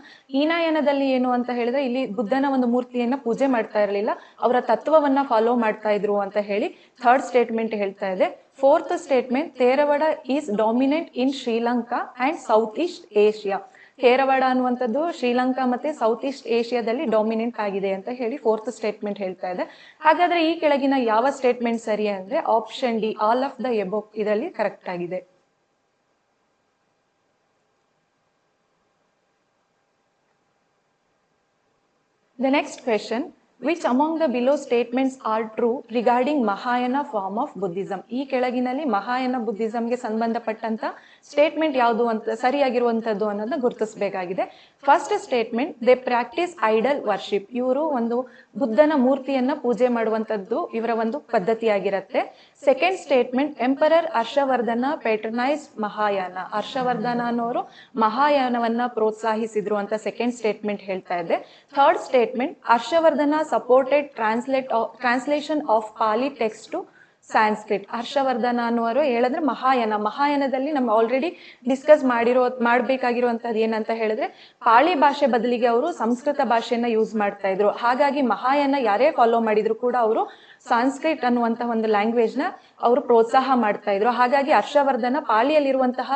ಈನಾಯಾನದಲ್ಲಿ ಏನು ಅಂತ ಹೇಳಿದ್ರೆ ಇಲ್ಲಿ ಬುದ್ಧನ ಒಂದು ಮೂರ್ತಿಯನ್ನ ಪೂಜೆ ಮಾಡ್ತಾ ಇರಲಿಲ್ಲ, ಅವರ ತತ್ವವನ್ನ ಫಾಲೋ ಮಾಡ್ತಾ ಇದ್ರು ಅಂತ ಹೇಳಿ ಥರ್ಡ್ ಸ್ಟೇಟ್ಮೆಂಟ್ ಹೇಳ್ತಾ ಇದೆ. Fourth statement Theravada is dominant in Sri Lanka and south east Asia Theravada ಅನ್ನುವಂಥದ್ದು ಶ್ರೀಲಂಕಾ ಮತ್ತೆ ಸೌತ್ ಈಸ್ಟ್ ಏಷ್ಯಾದಲ್ಲಿ ಡಾಮಿನೆಂಟ್ ಆಗಿದೆ ಅಂತ ಹೇಳಿ ಫೋರ್ತ್ ಸ್ಟೇಟ್ಮೆಂಟ್ ಹೇಳ್ತಾ ಇದೆ. ಹಾಗಾದ್ರೆ ಈ ಕೆಳಗಿನ ಯಾವ ಸ್ಟೇಟ್ಮೆಂಟ್ ಸರಿ ಅಂದ್ರೆ option D all of the above ಇದರಲ್ಲಿ ಕರೆಕ್ಟ್ ಆಗಿದೆ. The next question, which among the below statements are true regarding Mahayana form of Buddhism ಈ ಕೆಳಗಿನಲ್ಲಿ ಮಹಾಯಾನ ಬುದ್ಧಿಸಂಗೆ ಸಂಬಂಧಪಟ್ಟಂತ ಸ್ಟೇಟ್ಮೆಂಟ್ ಯಾವುದು ಅಂತ, ಸರಿಯಾಗಿರುವಂತದ್ದು ಅನ್ನೋದನ್ನ ಗುರುತಿಸಬೇಕಾಗಿದೆ. First statement they practice idol worship ಇವರು ಒಂದು ಬುದ್ಧನ ಮೂರ್ತಿಯನ್ನ ಪೂಜೆ ಮಾಡುವಂತದ್ದು ಇವರ ಒಂದು ಪದ್ಧತಿಯಾಗಿರತ್ತೆ. Second statement emperor Harshavardhana patronise Mahayana Harshavardhana ಅನ್ನೋರು ಮಹಾಯಾನವನ್ನ ಪ್ರೋತ್ಸಾಹಿಸಿದ್ರು ಅಂತ ಸೆಕೆಂಡ್ ಸ್ಟೇಟ್ಮೆಂಟ್ ಹೇಳ್ತಾ ಇದೆ. Third statement Harshavardhana supported translate translation of Pali text to Sanskrit Harshavardhana ಅನ್ನುವರು ಹೇಳಿದ್ರೆ ಮಹಾಯಾನ. ಮಹಾಯಾನದಲ್ಲಿ ನಮ್ಮ ಆಲ್ರೆಡಿ ಡಿಸ್ಕಸ್ ಮಾಡಿರೋ ಮಾಡ್ಬೇಕಾಗಿರುವಂತದ್ದು ಏನಂತ ಹೇಳಿದ್ರೆ ಪಾಳಿ ಭಾಷೆ ಬದಲಿಗೆ ಅವರು ಸಂಸ್ಕೃತ ಭಾಷೆಯನ್ನ ಯೂಸ್ ಮಾಡ್ತಾ ಇದ್ರು. ಹಾಗಾಗಿ ಮಹಾಯಾನ ಯಾರೇ ಫಾಲೋ ಮಾಡಿದ್ರು ಕೂಡ ಅವರು ಸಾನ್ಸ್ಕ್ರಿಟ್ ಅನ್ನುವಂತಹ ಒಂದು ಲ್ಯಾಂಗ್ವೇಜ್ನ ಅವರು ಪ್ರೋತ್ಸಾಹ ಮಾಡ್ತಾ ಇದ್ರು. ಹಾಗಾಗಿ ಹರ್ಷವರ್ಧನ ಪಾಳಿಯಲ್ಲಿರುವಂತಹ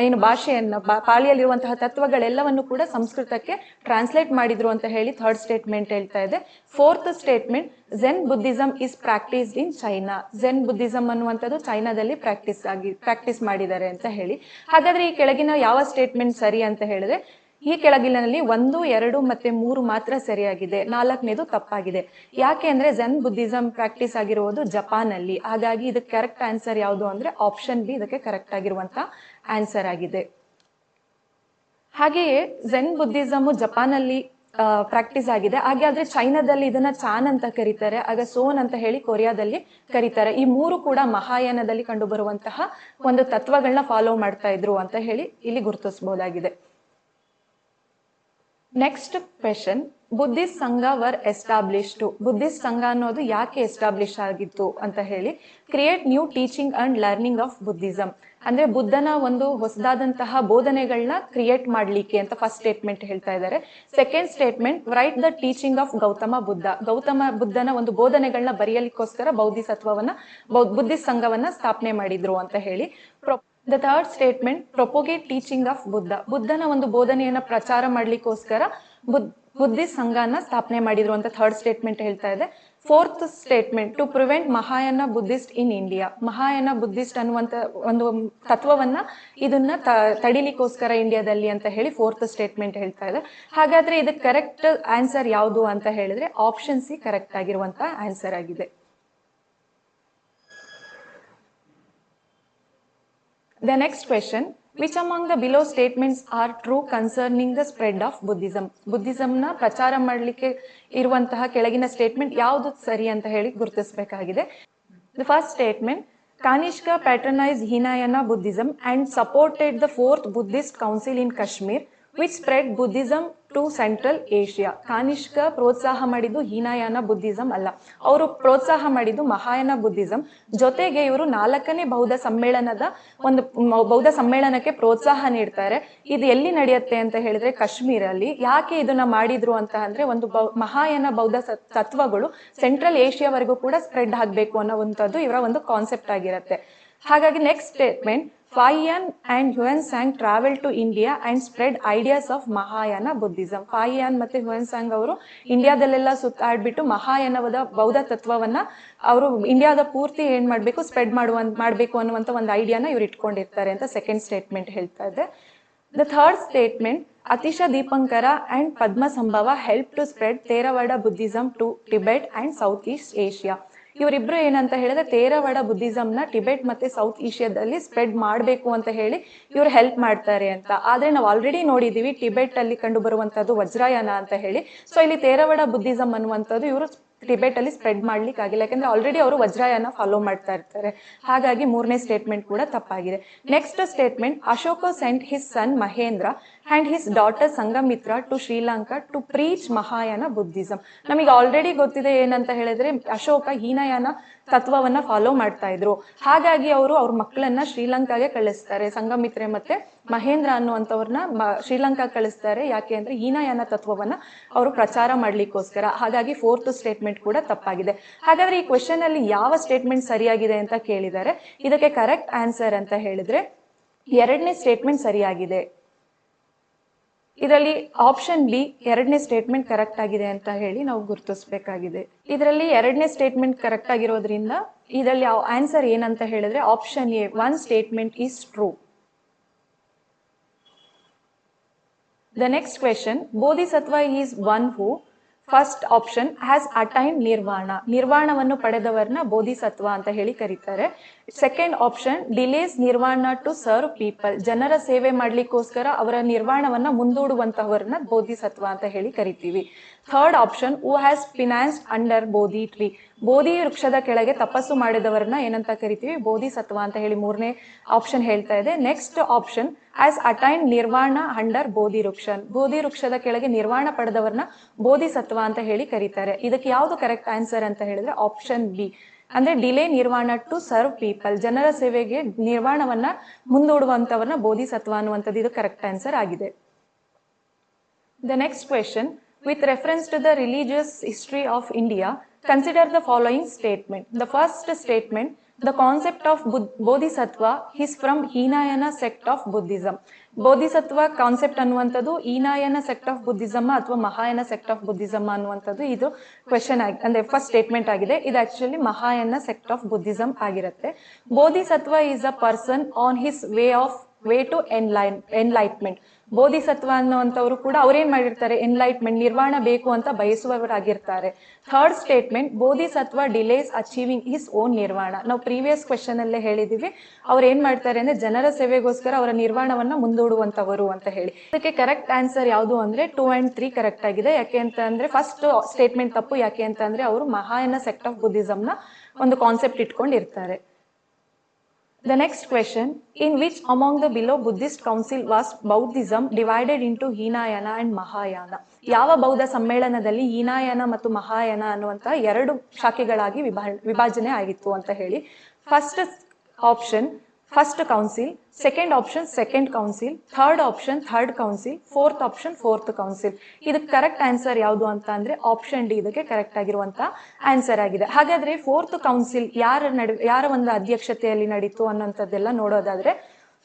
ಏನು ಭಾಷೆಯನ್ನ ಪಾಳಿಯಲ್ಲಿರುವಂತಹ ತತ್ವಗಳೆಲ್ಲವನ್ನು ಕೂಡ ಸಂಸ್ಕೃತಕ್ಕೆ ಟ್ರಾನ್ಸ್ಲೇಟ್ ಮಾಡಿದ್ರು ಅಂತ ಹೇಳಿ ಥರ್ಡ್ ಸ್ಟೇಟ್ಮೆಂಟ್ ಹೇಳ್ತಾ ಇದೆ. Fourth statement Zen Buddhism is practised in China Zen Buddhism ಅನ್ನುವಂಥದ್ದು ಚೈನಾದಲ್ಲಿ ಪ್ರಾಕ್ಟೀಸ್ ಆಗಿ ಪ್ರಾಕ್ಟೀಸ್ ಮಾಡಿದ್ದಾರೆ ಅಂತ ಹೇಳಿ. ಹಾಗಾದ್ರೆ ಈ ಕೆಳಗಿನ ಯಾವ ಸ್ಟೇಟ್ಮೆಂಟ್ ಸರಿ ಅಂತ ಹೇಳಿದ್ರೆ, ಈ ಕೆಳಗಿನಲ್ಲಿ ಒಂದು, ಎರಡು ಮತ್ತೆ ಮೂರು ಮಾತ್ರ ಸರಿಯಾಗಿದೆ. ನಾಲ್ಕನೇದು ತಪ್ಪಾಗಿದೆ. ಯಾಕೆ ಅಂದ್ರೆ ಝೆನ್ ಬುದ್ಧಿಸಮ್ ಪ್ರಾಕ್ಟೀಸ್ ಆಗಿರುವುದು ಜಪಾನ್ ಅಲ್ಲಿ ಹಾಗಾಗಿ ಇದಕ್ಕೆ ಕರೆಕ್ಟ್ ಆನ್ಸರ್ ಯಾವುದು ಅಂದ್ರೆ ಆಪ್ಷನ್ ಬಿ ಇದಕ್ಕೆ ಕರೆಕ್ಟ್ ಆಗಿರುವಂತ ಆನ್ಸರ್ ಆಗಿದೆ. ಹಾಗೆಯೇ ಝೆನ್ ಬುದ್ಧಿಸಮ್ ಜಪಾನ್ ಅಲ್ಲಿ ಪ್ರಾಕ್ಟೀಸ್ ಆಗಿದೆ. ಹಾಗೆ ಆದ್ರೆ ಚೈನಾದಲ್ಲಿ ಇದನ್ನ ಚಾನ್ ಅಂತ ಕರೀತಾರೆ, ಆಗ ಸೋನ್ ಅಂತ ಹೇಳಿ ಕೊರಿಯಾದಲ್ಲಿ ಕರೀತಾರೆ. ಈ ಮೂರು ಕೂಡ ಮಹಾಯಾನದಲ್ಲಿ ಕಂಡುಬರುವಂತಹ ಒಂದು ತತ್ವಗಳನ್ನ ಫಾಲೋ ಮಾಡ್ತಾ ಇದ್ರು ಅಂತ ಹೇಳಿ ಇಲ್ಲಿ ಗುರುತಿಸಬಹುದಾಗಿದೆ. Next question Buddhist sangha were established Buddhist sangha ಅನ್ನೋದು ಯಾಕೆ ಎಸ್ಟಾಬ್ಲಿಷ್ ಆಗಿತ್ತು ಅಂತ ಹೇಳಿ create new teaching and learning of Buddhism ಅಂದ್ರೆ ಬುದ್ಧನ ಒಂದು ಹೊಸದಾದಂತಹ ಬೋಧನೆಗಳನ್ನ ಕ್ರಿಯೇಟ್ ಮಾಡ್ಲಿಕ್ಕೆ ಅಂತ ಫಸ್ಟ್ ಸ್ಟೇಟ್ಮೆಂಟ್ ಹೇಳ್ತಾ ಇದ್ದಾರೆ second statement write the teaching of Gautama Buddha Gautama ಬುದ್ಧನ ಒಂದು ಬೋಧನೆಗಳನ್ನ ಬರೆಯಲಿಕ್ಕೋಸ್ಕರ ಬೌದ್ಧಿಸತ್ವವನ್ನ ಬೌದ್ಧ ಬುದ್ಧಿಸ್ಟ್ ಸಂಘವನ್ನ ಸ್ಥಾಪನೆ ಮಾಡಿದ್ರು ಅಂತ ಹೇಳಿ. The third statement propagate teaching of Buddha ಬುದ್ಧನ ಒಂದು ಬೋಧನೆಯನ್ನ ಪ್ರಚಾರ ಮಾಡ್ಲಿಕ್ಕೋಸ್ಕರ ಬುದ್ ಬುದ್ಧಿಸ್ಟ್ ಸಂಘನ ಸ್ಥಾಪನೆ ಮಾಡಿದ್ರು ಅಂತ ಥರ್ಡ್ ಸ್ಟೇಟ್ಮೆಂಟ್ ಹೇಳ್ತಾ ಇದೆ. Fourth statement to prevent Mahayana Buddhist in India Mahayana Buddhist ಅನ್ನುವಂತ ಒಂದು ತತ್ವವನ್ನ ಇದನ್ನ ತಡಿಲಿಕ್ಕೋಸ್ಕರ ಇಂಡಿಯಾದಲ್ಲಿ ಅಂತ ಹೇಳಿ ಫೋರ್ತ್ ಸ್ಟೇಟ್ಮೆಂಟ್ ಹೇಳ್ತಾ ಇದೆ. ಹಾಗಾದ್ರೆ ಇದಕ್ಕೆ ಕರೆಕ್ಟ್ ಆನ್ಸರ್ ಯಾವುದು ಅಂತ ಹೇಳಿದ್ರೆ ಆಪ್ಷನ್ ಸಿ ಕರೆಕ್ಟ್ ಆಗಿರುವಂತ ಆನ್ಸರ್ ಆಗಿದೆ. The next question, which among the below statements are true concerning the spread of Buddhism? Buddhism na ಪ್ರಚಾರ ಮಾಡಲಿಕ್ಕೆ iruvantaha kelagina statement ಯಾವುದು sari anta heli gurtisbekagide. The first statement, Kanishka patronized Hinayana Buddhism and supported the fourth Buddhist council in Kashmir, which spread Buddhism to central Asia. Kanishka ಪ್ರೋತ್ಸಾಹ ಮಾಡಿದ್ದು Hinayana Buddhism ಅಲ್ಲ. ಅವರು ಪ್ರೋತ್ಸಾಹ ಮಾಡಿದ್ದು Mahayana Buddhism. ಜೊತೆಗೆ ಇವರು ನಾಲ್ಕನೇ ಬೌದ್ಧ ಸಮ್ಮೇಳನದ ಒಂದು ಬೌದ್ಧ ಸಮ್ಮೇಳನಕ್ಕೆ ಪ್ರೋತ್ಸಾಹ ನೀಡ್ತಾರೆ. ಇದು ಎಲ್ಲಿ ನಡೆಯುತ್ತೆ ಅಂತ ಹೇಳಿದ್ರೆ ಕಾಶ್ಮೀರಲ್ಲಿ. ಯಾಕೆ ಇದನ್ನ ಮಾಡಿದ್ರು ಅಂತ ಅಂದ್ರೆ ಒಂದು ಮಹಾಯಾನ ಬೌದ್ಧ ತತ್ವಗಳು ಸೆಂಟ್ರಲ್ ಏಷ್ಯಾವರೆಗೂ ಕೂಡ ಸ್ಪ್ರೆಡ್ ಆಗಬೇಕು ಅನ್ನೋ ಇವರ ಒಂದು ಕಾನ್ಸೆಪ್ಟ್ ಆಗಿರುತ್ತೆ. ಹಾಗಾಗಿ next statement Fahien and Yuan Sang travel to India and spread ideas of Mahayana Buddhism. Faiyan ಮತ್ತೆ ಹ್ಯುಯನ್ ಸಾಂಗ್ ಅವರು ಇಂಡಿಯಾದಲ್ಲೆಲ್ಲ ಸುತ್ತಾಡ್ಬಿಟ್ಟು ಮಹಾಯಾನವದ ಬೌದ್ಧ ತತ್ವವನ್ನ ಅವರು ಇಂಡಿಯಾದ ಪೂರ್ತಿ ಏನ್ ಮಾಡಬೇಕು ಸ್ಪ್ರೆಡ್ ಮಾಡುವ ಮಾಡಬೇಕು ಅನ್ನುವಂತ ಒಂದು ಐಡಿಯಾನ ಇವ್ರು ಇಟ್ಕೊಂಡಿರ್ತಾರೆ ಅಂತ ಸೆಕೆಂಡ್ ಸ್ಟೇಟ್ಮೆಂಟ್ ಹೇಳ್ತಾ ಇದೆ third statement statement, Dipankara and Padmasambhava help to spread Theravada Buddhism to Tibet and south east Asia. ಇವರಿಬ್ರು ಏನಂತ ಹೇಳಿದ್ರೆ ತೇರವಾಡ ಬುದ್ಧಿಸಂನ ಟಿಬೆಟ್ ಮತ್ತೆ ಸೌತ್ ಏಷ್ಯಾದಲ್ಲಿ ಸ್ಪ್ರೆಡ್ ಮಾಡಬೇಕು ಅಂತ ಹೇಳಿ ಇವ್ರು ಹೆಲ್ಪ್ ಮಾಡ್ತಾರೆ ಅಂತ. ಆದ್ರೆ ನಾವು ಆಲ್ರೆಡಿ ನೋಡಿದೀವಿ ಟಿಬೆಟ್ ಅಲ್ಲಿ ಕಂಡು ಬರುವಂತದ್ದು ವಜ್ರಾಯನ ಅಂತ ಹೇಳಿ. ಸೊ ಇಲ್ಲಿ ತೇರವಾಡ ಬುದ್ಧಿಸಂ ಅನ್ನುವಂಥದ್ದು ಇವರು ಟಿಬೆಟ್ ಅಲ್ಲಿ ಸ್ಪ್ರೆಡ್ ಮಾಡ್ಲಿಕ್ಕೆ ಆಗಿಲ್ಲ. ಯಾಕಂದ್ರೆ ಆಲ್ರೆಡಿ ಅವರು ವಜ್ರಾಯನ ಫಾಲೋ ಮಾಡ್ತಾ ಇರ್ತಾರೆ. ಹಾಗಾಗಿ ಮೂರನೇ ಸ್ಟೇಟ್ಮೆಂಟ್ ಕೂಡ ತಪ್ಪಾಗಿದೆ. Next statement Ashoka sent his son Mahendra and his daughter Sanghamitra to Sri Lanka to preach Mahayana Buddhism ನಮಗೆ ಆಲ್ರೆಡಿ ಗೊತ್ತಿದೆ ಏನಂತ ಹೇಳಿದ್ರೆ ಅಶೋಕ ಹೀನಯಾನ ತತ್ವವನ್ನ ಫಾಲೋ ಮಾಡ್ತಾ ಇದ್ರು. ಹಾಗಾಗಿ ಅವರು ಅವ್ರ ಮಕ್ಕಳನ್ನ ಶ್ರೀಲಂಕಾಗೆ ಕಳಿಸ್ತಾರೆ. ಸಂಗಮಿತ್ರೆ ಮತ್ತೆ ಮಹೇಂದ್ರ ಅನ್ನುವಂಥವ್ರನ್ನ ಶ್ರೀಲಂಕಾ ಕಳಿಸ್ತಾರೆ. ಯಾಕೆ ಅಂದ್ರೆ ಹೀನಯಾನ ತತ್ವವನ್ನ ಅವರು ಪ್ರಚಾರ ಮಾಡ್ಲಿಕ್ಕೋಸ್ಕರ. ಹಾಗಾಗಿ ಫೋರ್ತ್ ಸ್ಟೇಟ್ಮೆಂಟ್ ಕೂಡ ತಪ್ಪಾಗಿದೆ. ಹಾಗಾದ್ರೆ ಈ ಕ್ವೆಶನ್ ಅಲ್ಲಿ ಯಾವ ಸ್ಟೇಟ್ಮೆಂಟ್ ಸರಿಯಾಗಿದೆ ಅಂತ ಕೇಳಿದ್ದಾರೆ ಇದಕ್ಕೆ ಕರೆಕ್ಟ್ ಆನ್ಸರ್ ಅಂತ ಹೇಳಿದ್ರೆ ಎರಡನೇ ಸ್ಟೇಟ್ಮೆಂಟ್ ಸರಿಯಾಗಿದೆ. ಇದರಲ್ಲಿ ಆಪ್ಷನ್ ಬಿ ಎರಡನೇ ಸ್ಟೇಟ್ಮೆಂಟ್ ಕರೆಕ್ಟ್ ಆಗಿದೆ ಅಂತ ಹೇಳಿ ನಾವು ಗುರುತಿಸಬೇಕಾಗಿದೆ. ಇದರಲ್ಲಿ ಎರಡನೇ ಸ್ಟೇಟ್ಮೆಂಟ್ ಕರೆಕ್ಟ್ ಆಗಿರೋದ್ರಿಂದ ಇದರಲ್ಲಿ ಆನ್ಸರ್ ಏನಂತ ಹೇಳಿದ್ರೆ option A one statement is true the next question bodhisattva is one who, first option has attain nirvana ನಿರ್ವಾಣವನ್ನು ಪಡೆದವರನ್ನ ಬೋಧಿಸತ್ವ ಅಂತ ಹೇಳಿ ಕರೀತಾರೆ. Second option delays nirvana to serve people ಜನರ ಸೇವೆ ಮಾಡ್ಲಿಕ್ಕೋಸ್ಕರ ಅವರ ನಿರ್ವಾಣವನ್ನ ಮುಂದೂಡುವಂತಹವರನ್ನ ಬೋಧಿಸತ್ವ ಅಂತ ಹೇಳಿ ಕರಿತೀವಿ. Third option who has financed under Bodhi tree Bodhi ವೃಕ್ಷದ ಕೆಳಗೆ ತಪಸ್ಸು ಮಾಡಿದವರನ್ನ ಏನಂತ ಕರಿತೀವಿ? ಬೋಧಿಸತ್ವ ಅಂತ ಹೇಳಿ ಮೂರನೇ ಆಪ್ಷನ್ ಹೇಳ್ತಾ ಇದೆ. Next option as attain nirvana under ಬೋಧಿ ವೃಕ್ಷನ್ ಬೋಧಿ ವೃಕ್ಷದ ಕೆಳಗೆ ನಿರ್ವಾಣ ಪಡೆದವರನ್ನ ಬೋಧಿಸತ್ವ ಅಂತ ಹೇಳಿ ಕರೀತಾರೆ. ಇದಕ್ಕೆ ಯಾವುದು ಕರೆಕ್ಟ್ ಆನ್ಸರ್ ಅಂತ ಹೇಳಿದ್ರೆ ಆಪ್ಷನ್ ಬಿ ಅಂದ್ರೆ delay nirvana to serve people ಜನರ ಸೇವೆಗೆ ನಿರ್ವಾಣವನ್ನ ಮುಂದೂಡುವಂತವರನ್ನ ಬೋಧಿಸತ್ವ ಅನ್ನುವಂಥದ್ದು ಇದು ಕರೆಕ್ಟ್ ಆನ್ಸರ್ ಆಗಿದೆ. The next question with reference to the religious history of India consider the following statement the first statement, the concept of Bodhisattva is from Hinayana sect of Buddhism. Bodhisattva concept ಅನ್ನುವಂಥದ್ದು Hinayana sect of Buddhism ಅಥವಾ Mahayana sect of Buddhism ಅನ್ನುವಂಥದ್ದು ಇದು question ಆಗಿ, ಅಂದ್ರೆ first statement ಆಗಿದೆ. ಇದು actually Mahayana sect of Buddhism ಆಗಿರುತ್ತೆ. Bodhisattva is a person on his way of way to enlight enlightenment bodhisattva ಅನ್ನುವಂಥವ್ರು ಕೂಡ ಅವ್ರೇನ್ ಮಾಡಿರ್ತಾರೆ? ಎನ್ಲೈಟ್ಮೆಂಟ್ ನಿರ್ವಾಣ ಬೇಕು ಅಂತ ಬಯಸುವವರಾಗಿರ್ತಾರೆ. Third statement bodhisattva delays achieving his own nirvana ನಾವು ಪ್ರೀವಿಯಸ್ ಕ್ವೆಶನ್ ಅಲ್ಲೇ ಹೇಳಿದೀವಿ. ಅವ್ರು ಏನ್ ಮಾಡ್ತಾರೆ ಅಂದ್ರೆ ಜನರ ಸೇವೆಗೋಸ್ಕರ ಅವರ ನಿರ್ವಾಣವನ್ನ ಮುಂದೂಡುವಂತವರು ಅಂತ ಹೇಳಿ. ಇದಕ್ಕೆ ಕರೆಕ್ಟ್ ಆನ್ಸರ್ ಯಾವುದು ಅಂದ್ರೆ ಟೂ ಅಂಡ್ ತ್ರೀ ಕರೆಕ್ಟ್ ಆಗಿದೆ. ಯಾಕೆ ಅಂತ ಅಂದ್ರೆ ಫಸ್ಟ್ ಸ್ಟೇಟ್ಮೆಂಟ್ ತಪ್ಪು ಯಾಕೆ ಅಂತ ಅಂದ್ರೆ ಅವರು ಮಹಾಯನ ಸೆಕ್ಟ್ ಆಫ್ ಬುದ್ಧಿಸಂನ ಒಂದು ಕಾನ್ಸೆಪ್ಟ್ ಇಟ್ಕೊಂಡಿರ್ತಾರೆ. The next question, in which among the below Buddhist council was Buddhism divided into Hinayana and Mahayana? ಯಾವ ಬೌದ್ಧ ಸಮ್ಮೇಳನದಲ್ಲಿ ಹೀನಾಯನ ಮತ್ತು ಮಹಾಯಾನ ಅನ್ನುವಂತ ಎರಡು ಶಾಖೆಗಳಾಗಿ ವಿಭಾ ವಿಭಾಜನೆ ಆಗಿತ್ತು ಅಂತ ಹೇಳಿ first option first council second option second council third option third council fourth option fourth council ಇದಕ್ಕೆ ಕರೆಕ್ಟ್ ಆನ್ಸರ್ ಯಾವುದು ಅಂತ ಅಂದ್ರೆ ಆಪ್ಷನ್ ಡಿ ಇದಕ್ಕೆ ಕರೆಕ್ಟ್ ಆಗಿರುವಂತ ಆನ್ಸರ್ ಆಗಿದೆ. ಹಾಗಾದ್ರೆ ಫೋರ್ತ್ ಕೌನ್ಸಿಲ್ ಯಾರ ನಡು ಯಾರ ಒಂದು ಅಧ್ಯಕ್ಷತೆಯಲ್ಲಿ ನಡೀತು ಅನ್ನೋಂಥದ್ದೆಲ್ಲ ನೋಡೋದಾದ್ರೆ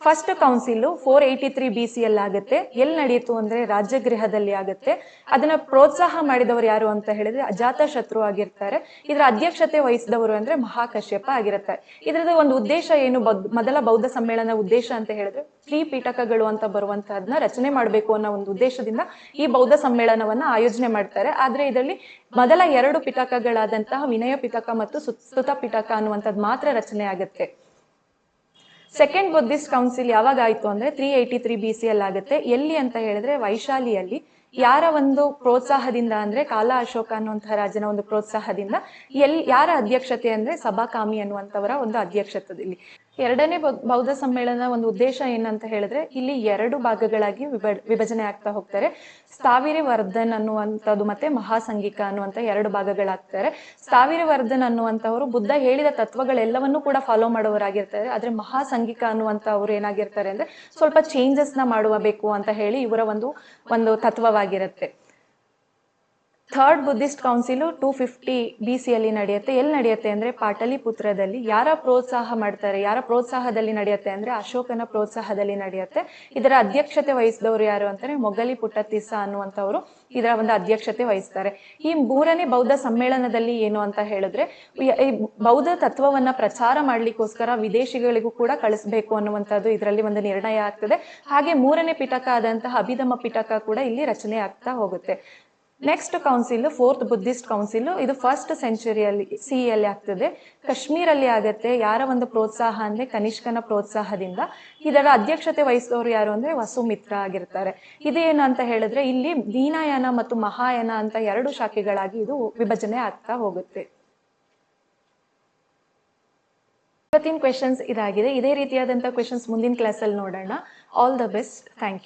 first council four eighty three B C ಅಲ್ಲಿ ಆಗುತ್ತೆ. ಎಲ್ಲಿ ನಡೆಯಿತು ಅಂದ್ರೆ ರಾಜ್ಯಗೃಹದಲ್ಲಿ ಆಗುತ್ತೆ. ಅದನ್ನ ಪ್ರೋತ್ಸಾಹ ಮಾಡಿದವರು ಯಾರು ಅಂತ ಹೇಳಿದ್ರೆ ಅಜಾತ ಶತ್ರು ಆಗಿರ್ತಾರೆ. ಇದರ ಅಧ್ಯಕ್ಷತೆ ವಹಿಸಿದವರು ಅಂದ್ರೆ ಮಹಾಕಶ್ಯಪ ಆಗಿರುತ್ತೆ. ಇದರದ ಒಂದು ಉದ್ದೇಶ ಏನು? ಮೊದಲ ಬೌದ್ಧ ಸಮ್ಮೇಳನ ಉದ್ದೇಶ ಅಂತ ಹೇಳಿದ್ರೆ ತ್ರೀ ಪೀಠಕಗಳು ಅಂತ ಬರುವಂತಹದನ್ನ ರಚನೆ ಮಾಡಬೇಕು ಅನ್ನೋ ಒಂದು ಉದ್ದೇಶದಿಂದ ಈ ಬೌದ್ಧ ಸಮ್ಮೇಳನವನ್ನ ಆಯೋಜನೆ ಮಾಡ್ತಾರೆ. ಆದ್ರೆ ಇದರಲ್ಲಿ ಮೊದಲ ಎರಡು ಪಿಟಕಗಳಾದಂತಹ ವಿನಯ ಪಿಟಕ ಮತ್ತು ಸುತ್- ಪಿಟಕ ಅನ್ನುವಂಥದ್ದು ಮಾತ್ರ ರಚನೆ ಆಗುತ್ತೆ. ಸೆಕೆಂಡ್ ಬುದ್ಧಿಸ್ಟ್ ಕೌನ್ಸಿಲ್ ಯಾವಾಗ ಆಯ್ತು ಅಂದ್ರೆ three eighty three B C ಆಗುತ್ತೆ. ಎಲ್ಲಿ ಅಂತ ಹೇಳಿದ್ರೆ ವೈಶಾಲಿಯಲ್ಲಿ ಯಾರ ಒಂದು ಪ್ರೋತ್ಸಾಹದಿಂದ ಅಂದ್ರೆ ಕಾಲ ಅಶೋಕ ಅನ್ನುವಂತಹ ರಾಜನ ಒಂದು ಪ್ರೋತ್ಸಾಹದಿಂದ ಎಲ್ ಯಾರ ಅಧ್ಯಕ್ಷತೆ ಅಂದ್ರೆ ಸಭಾಕಾಮಿ ಅನ್ನುವಂಥವರ ಒಂದು ಅಧ್ಯಕ್ಷತೆಯಲ್ಲಿ. ಎರಡನೇ ಬೌದ್ಧ ಸಮ್ಮೇಳನ ಒಂದು ಉದ್ದೇಶ ಏನಂತ ಹೇಳಿದ್ರೆ ಇಲ್ಲಿ ಎರಡು ಭಾಗಗಳಾಗಿ ವಿಭ- ವಿಭಜನೆ ಆಗ್ತಾ ಹೋಗ್ತಾರೆ. ಸ್ಥಾವಿರಿ ವರ್ಧನ್ ಅನ್ನುವಂಥದ್ದು ಮತ್ತೆ ಮಹಾಸಂಘಿಕ ಅನ್ನುವಂಥ ಎರಡು ಭಾಗಗಳಾಗ್ತಾರೆ. ಸ್ಥಾವಿರಿ ವರ್ಧನ್ ಅನ್ನುವಂಥವ್ರು ಬುದ್ಧ ಹೇಳಿದ ತತ್ವಗಳೆಲ್ಲವನ್ನೂ ಕೂಡ ಫಾಲೋ ಮಾಡುವವರಾಗಿರ್ತಾರೆ. ಆದ್ರೆ ಮಹಾಸಂಘಿಕ ಅನ್ನುವಂಥವ್ರು ಏನಾಗಿರ್ತಾರೆ ಅಂದ್ರೆ ಸ್ವಲ್ಪ ಚೇಂಜಸ್ನ ಮಾಡುವ ಬೇಕು ಅಂತ ಹೇಳಿ ಇವರ ಒಂದು ಒಂದು ತತ್ವವಾಗಿರುತ್ತೆ. Third Buddhist council two fifty B C ಅಲ್ಲಿ ನಡೆಯುತ್ತೆ. ಎಲ್ಲಿ ನಡೆಯುತ್ತೆ ಅಂದ್ರೆ ಪಾಟಲಿಪುತ್ರದಲ್ಲಿ. ಯಾರ ಪ್ರೋತ್ಸಾಹ ಮಾಡ್ತಾರೆ? ಯಾರ ಪ್ರೋತ್ಸಾಹದಲ್ಲಿ ನಡೆಯುತ್ತೆ ಅಂದ್ರೆ ಅಶೋಕನ ಪ್ರೋತ್ಸಾಹದಲ್ಲಿ ನಡೆಯುತ್ತೆ. ಇದರ ಅಧ್ಯಕ್ಷತೆ ವಹಿಸಿದವರು ಯಾರು ಅಂತಾರೆ ಮೊಗಲಿ ಪುಟ್ಟತಿಸ್ಸ ಅನ್ನುವಂಥವ್ರು ಇದರ ಒಂದು ಅಧ್ಯಕ್ಷತೆ ವಹಿಸ್ತಾರೆ. ಈ ಮೂರನೇ ಬೌದ್ಧ ಸಮ್ಮೇಳನದಲ್ಲಿ ಏನು ಅಂತ ಹೇಳಿದ್ರೆ ಬೌದ್ಧ ತತ್ವವನ್ನ ಪ್ರಚಾರ ಮಾಡ್ಲಿಕ್ಕೋಸ್ಕರ ವಿದೇಶಿಗಳಿಗೂ ಕೂಡ ಕಳಿಸಬೇಕು ಅನ್ನುವಂಥದ್ದು ಇದರಲ್ಲಿ ಒಂದು ನಿರ್ಣಯ ಆಗ್ತದೆ. ಹಾಗೆ ಮೂರನೇ ಪಿಟಕ ಆದಂತಹ ಅಭಿದಮ ಪಿಟಕ ಕೂಡ ಇಲ್ಲಿ ರಚನೆ ಆಗ್ತಾ ಹೋಗುತ್ತೆ. Next council fourth Buddhist council ಇದು ಫಸ್ಟ್ ಸೆಂಚುರಿಯಲ್ಲಿ ಸಿ ಅಲ್ಲಿ ಆಗ್ತದೆ. ಕಾಶ್ಮೀರಲ್ಲಿ ಆಗತ್ತೆ. ಯಾರ ಒಂದು ಪ್ರೋತ್ಸಾಹ ಅಂದ್ರೆ ಕನಿಷ್ಕನ ಪ್ರೋತ್ಸಾಹದಿಂದ. ಇದರ ಅಧ್ಯಕ್ಷತೆ ವಹಿಸೋರು ಯಾರು ಅಂದ್ರೆ ವಸುಮಿತ್ರ ಆಗಿರ್ತಾರೆ. ಅಂತ ಹೇಳಿದ್ರೆ ಇಲ್ಲಿ ದೀನಾಯನ ಮತ್ತು ಮಹಾಯಾನ ಅಂತ ಎರಡು ಶಾಖೆಗಳಾಗಿ ಇದು ವಿಭಜನೆ ಆಗ್ತಾ ಹೋಗುತ್ತೆ. ಇವತ್ತಿನ ಕ್ವೆಶನ್ಸ್ ಇದಾಗಿದೆ. ಇದೇ ರೀತಿಯಾದಂತಹ ಕ್ವೆಶನ್ಸ್ ಮುಂದಿನ ಕ್ಲಾಸಲ್ಲಿ ನೋಡೋಣ. All the best thank you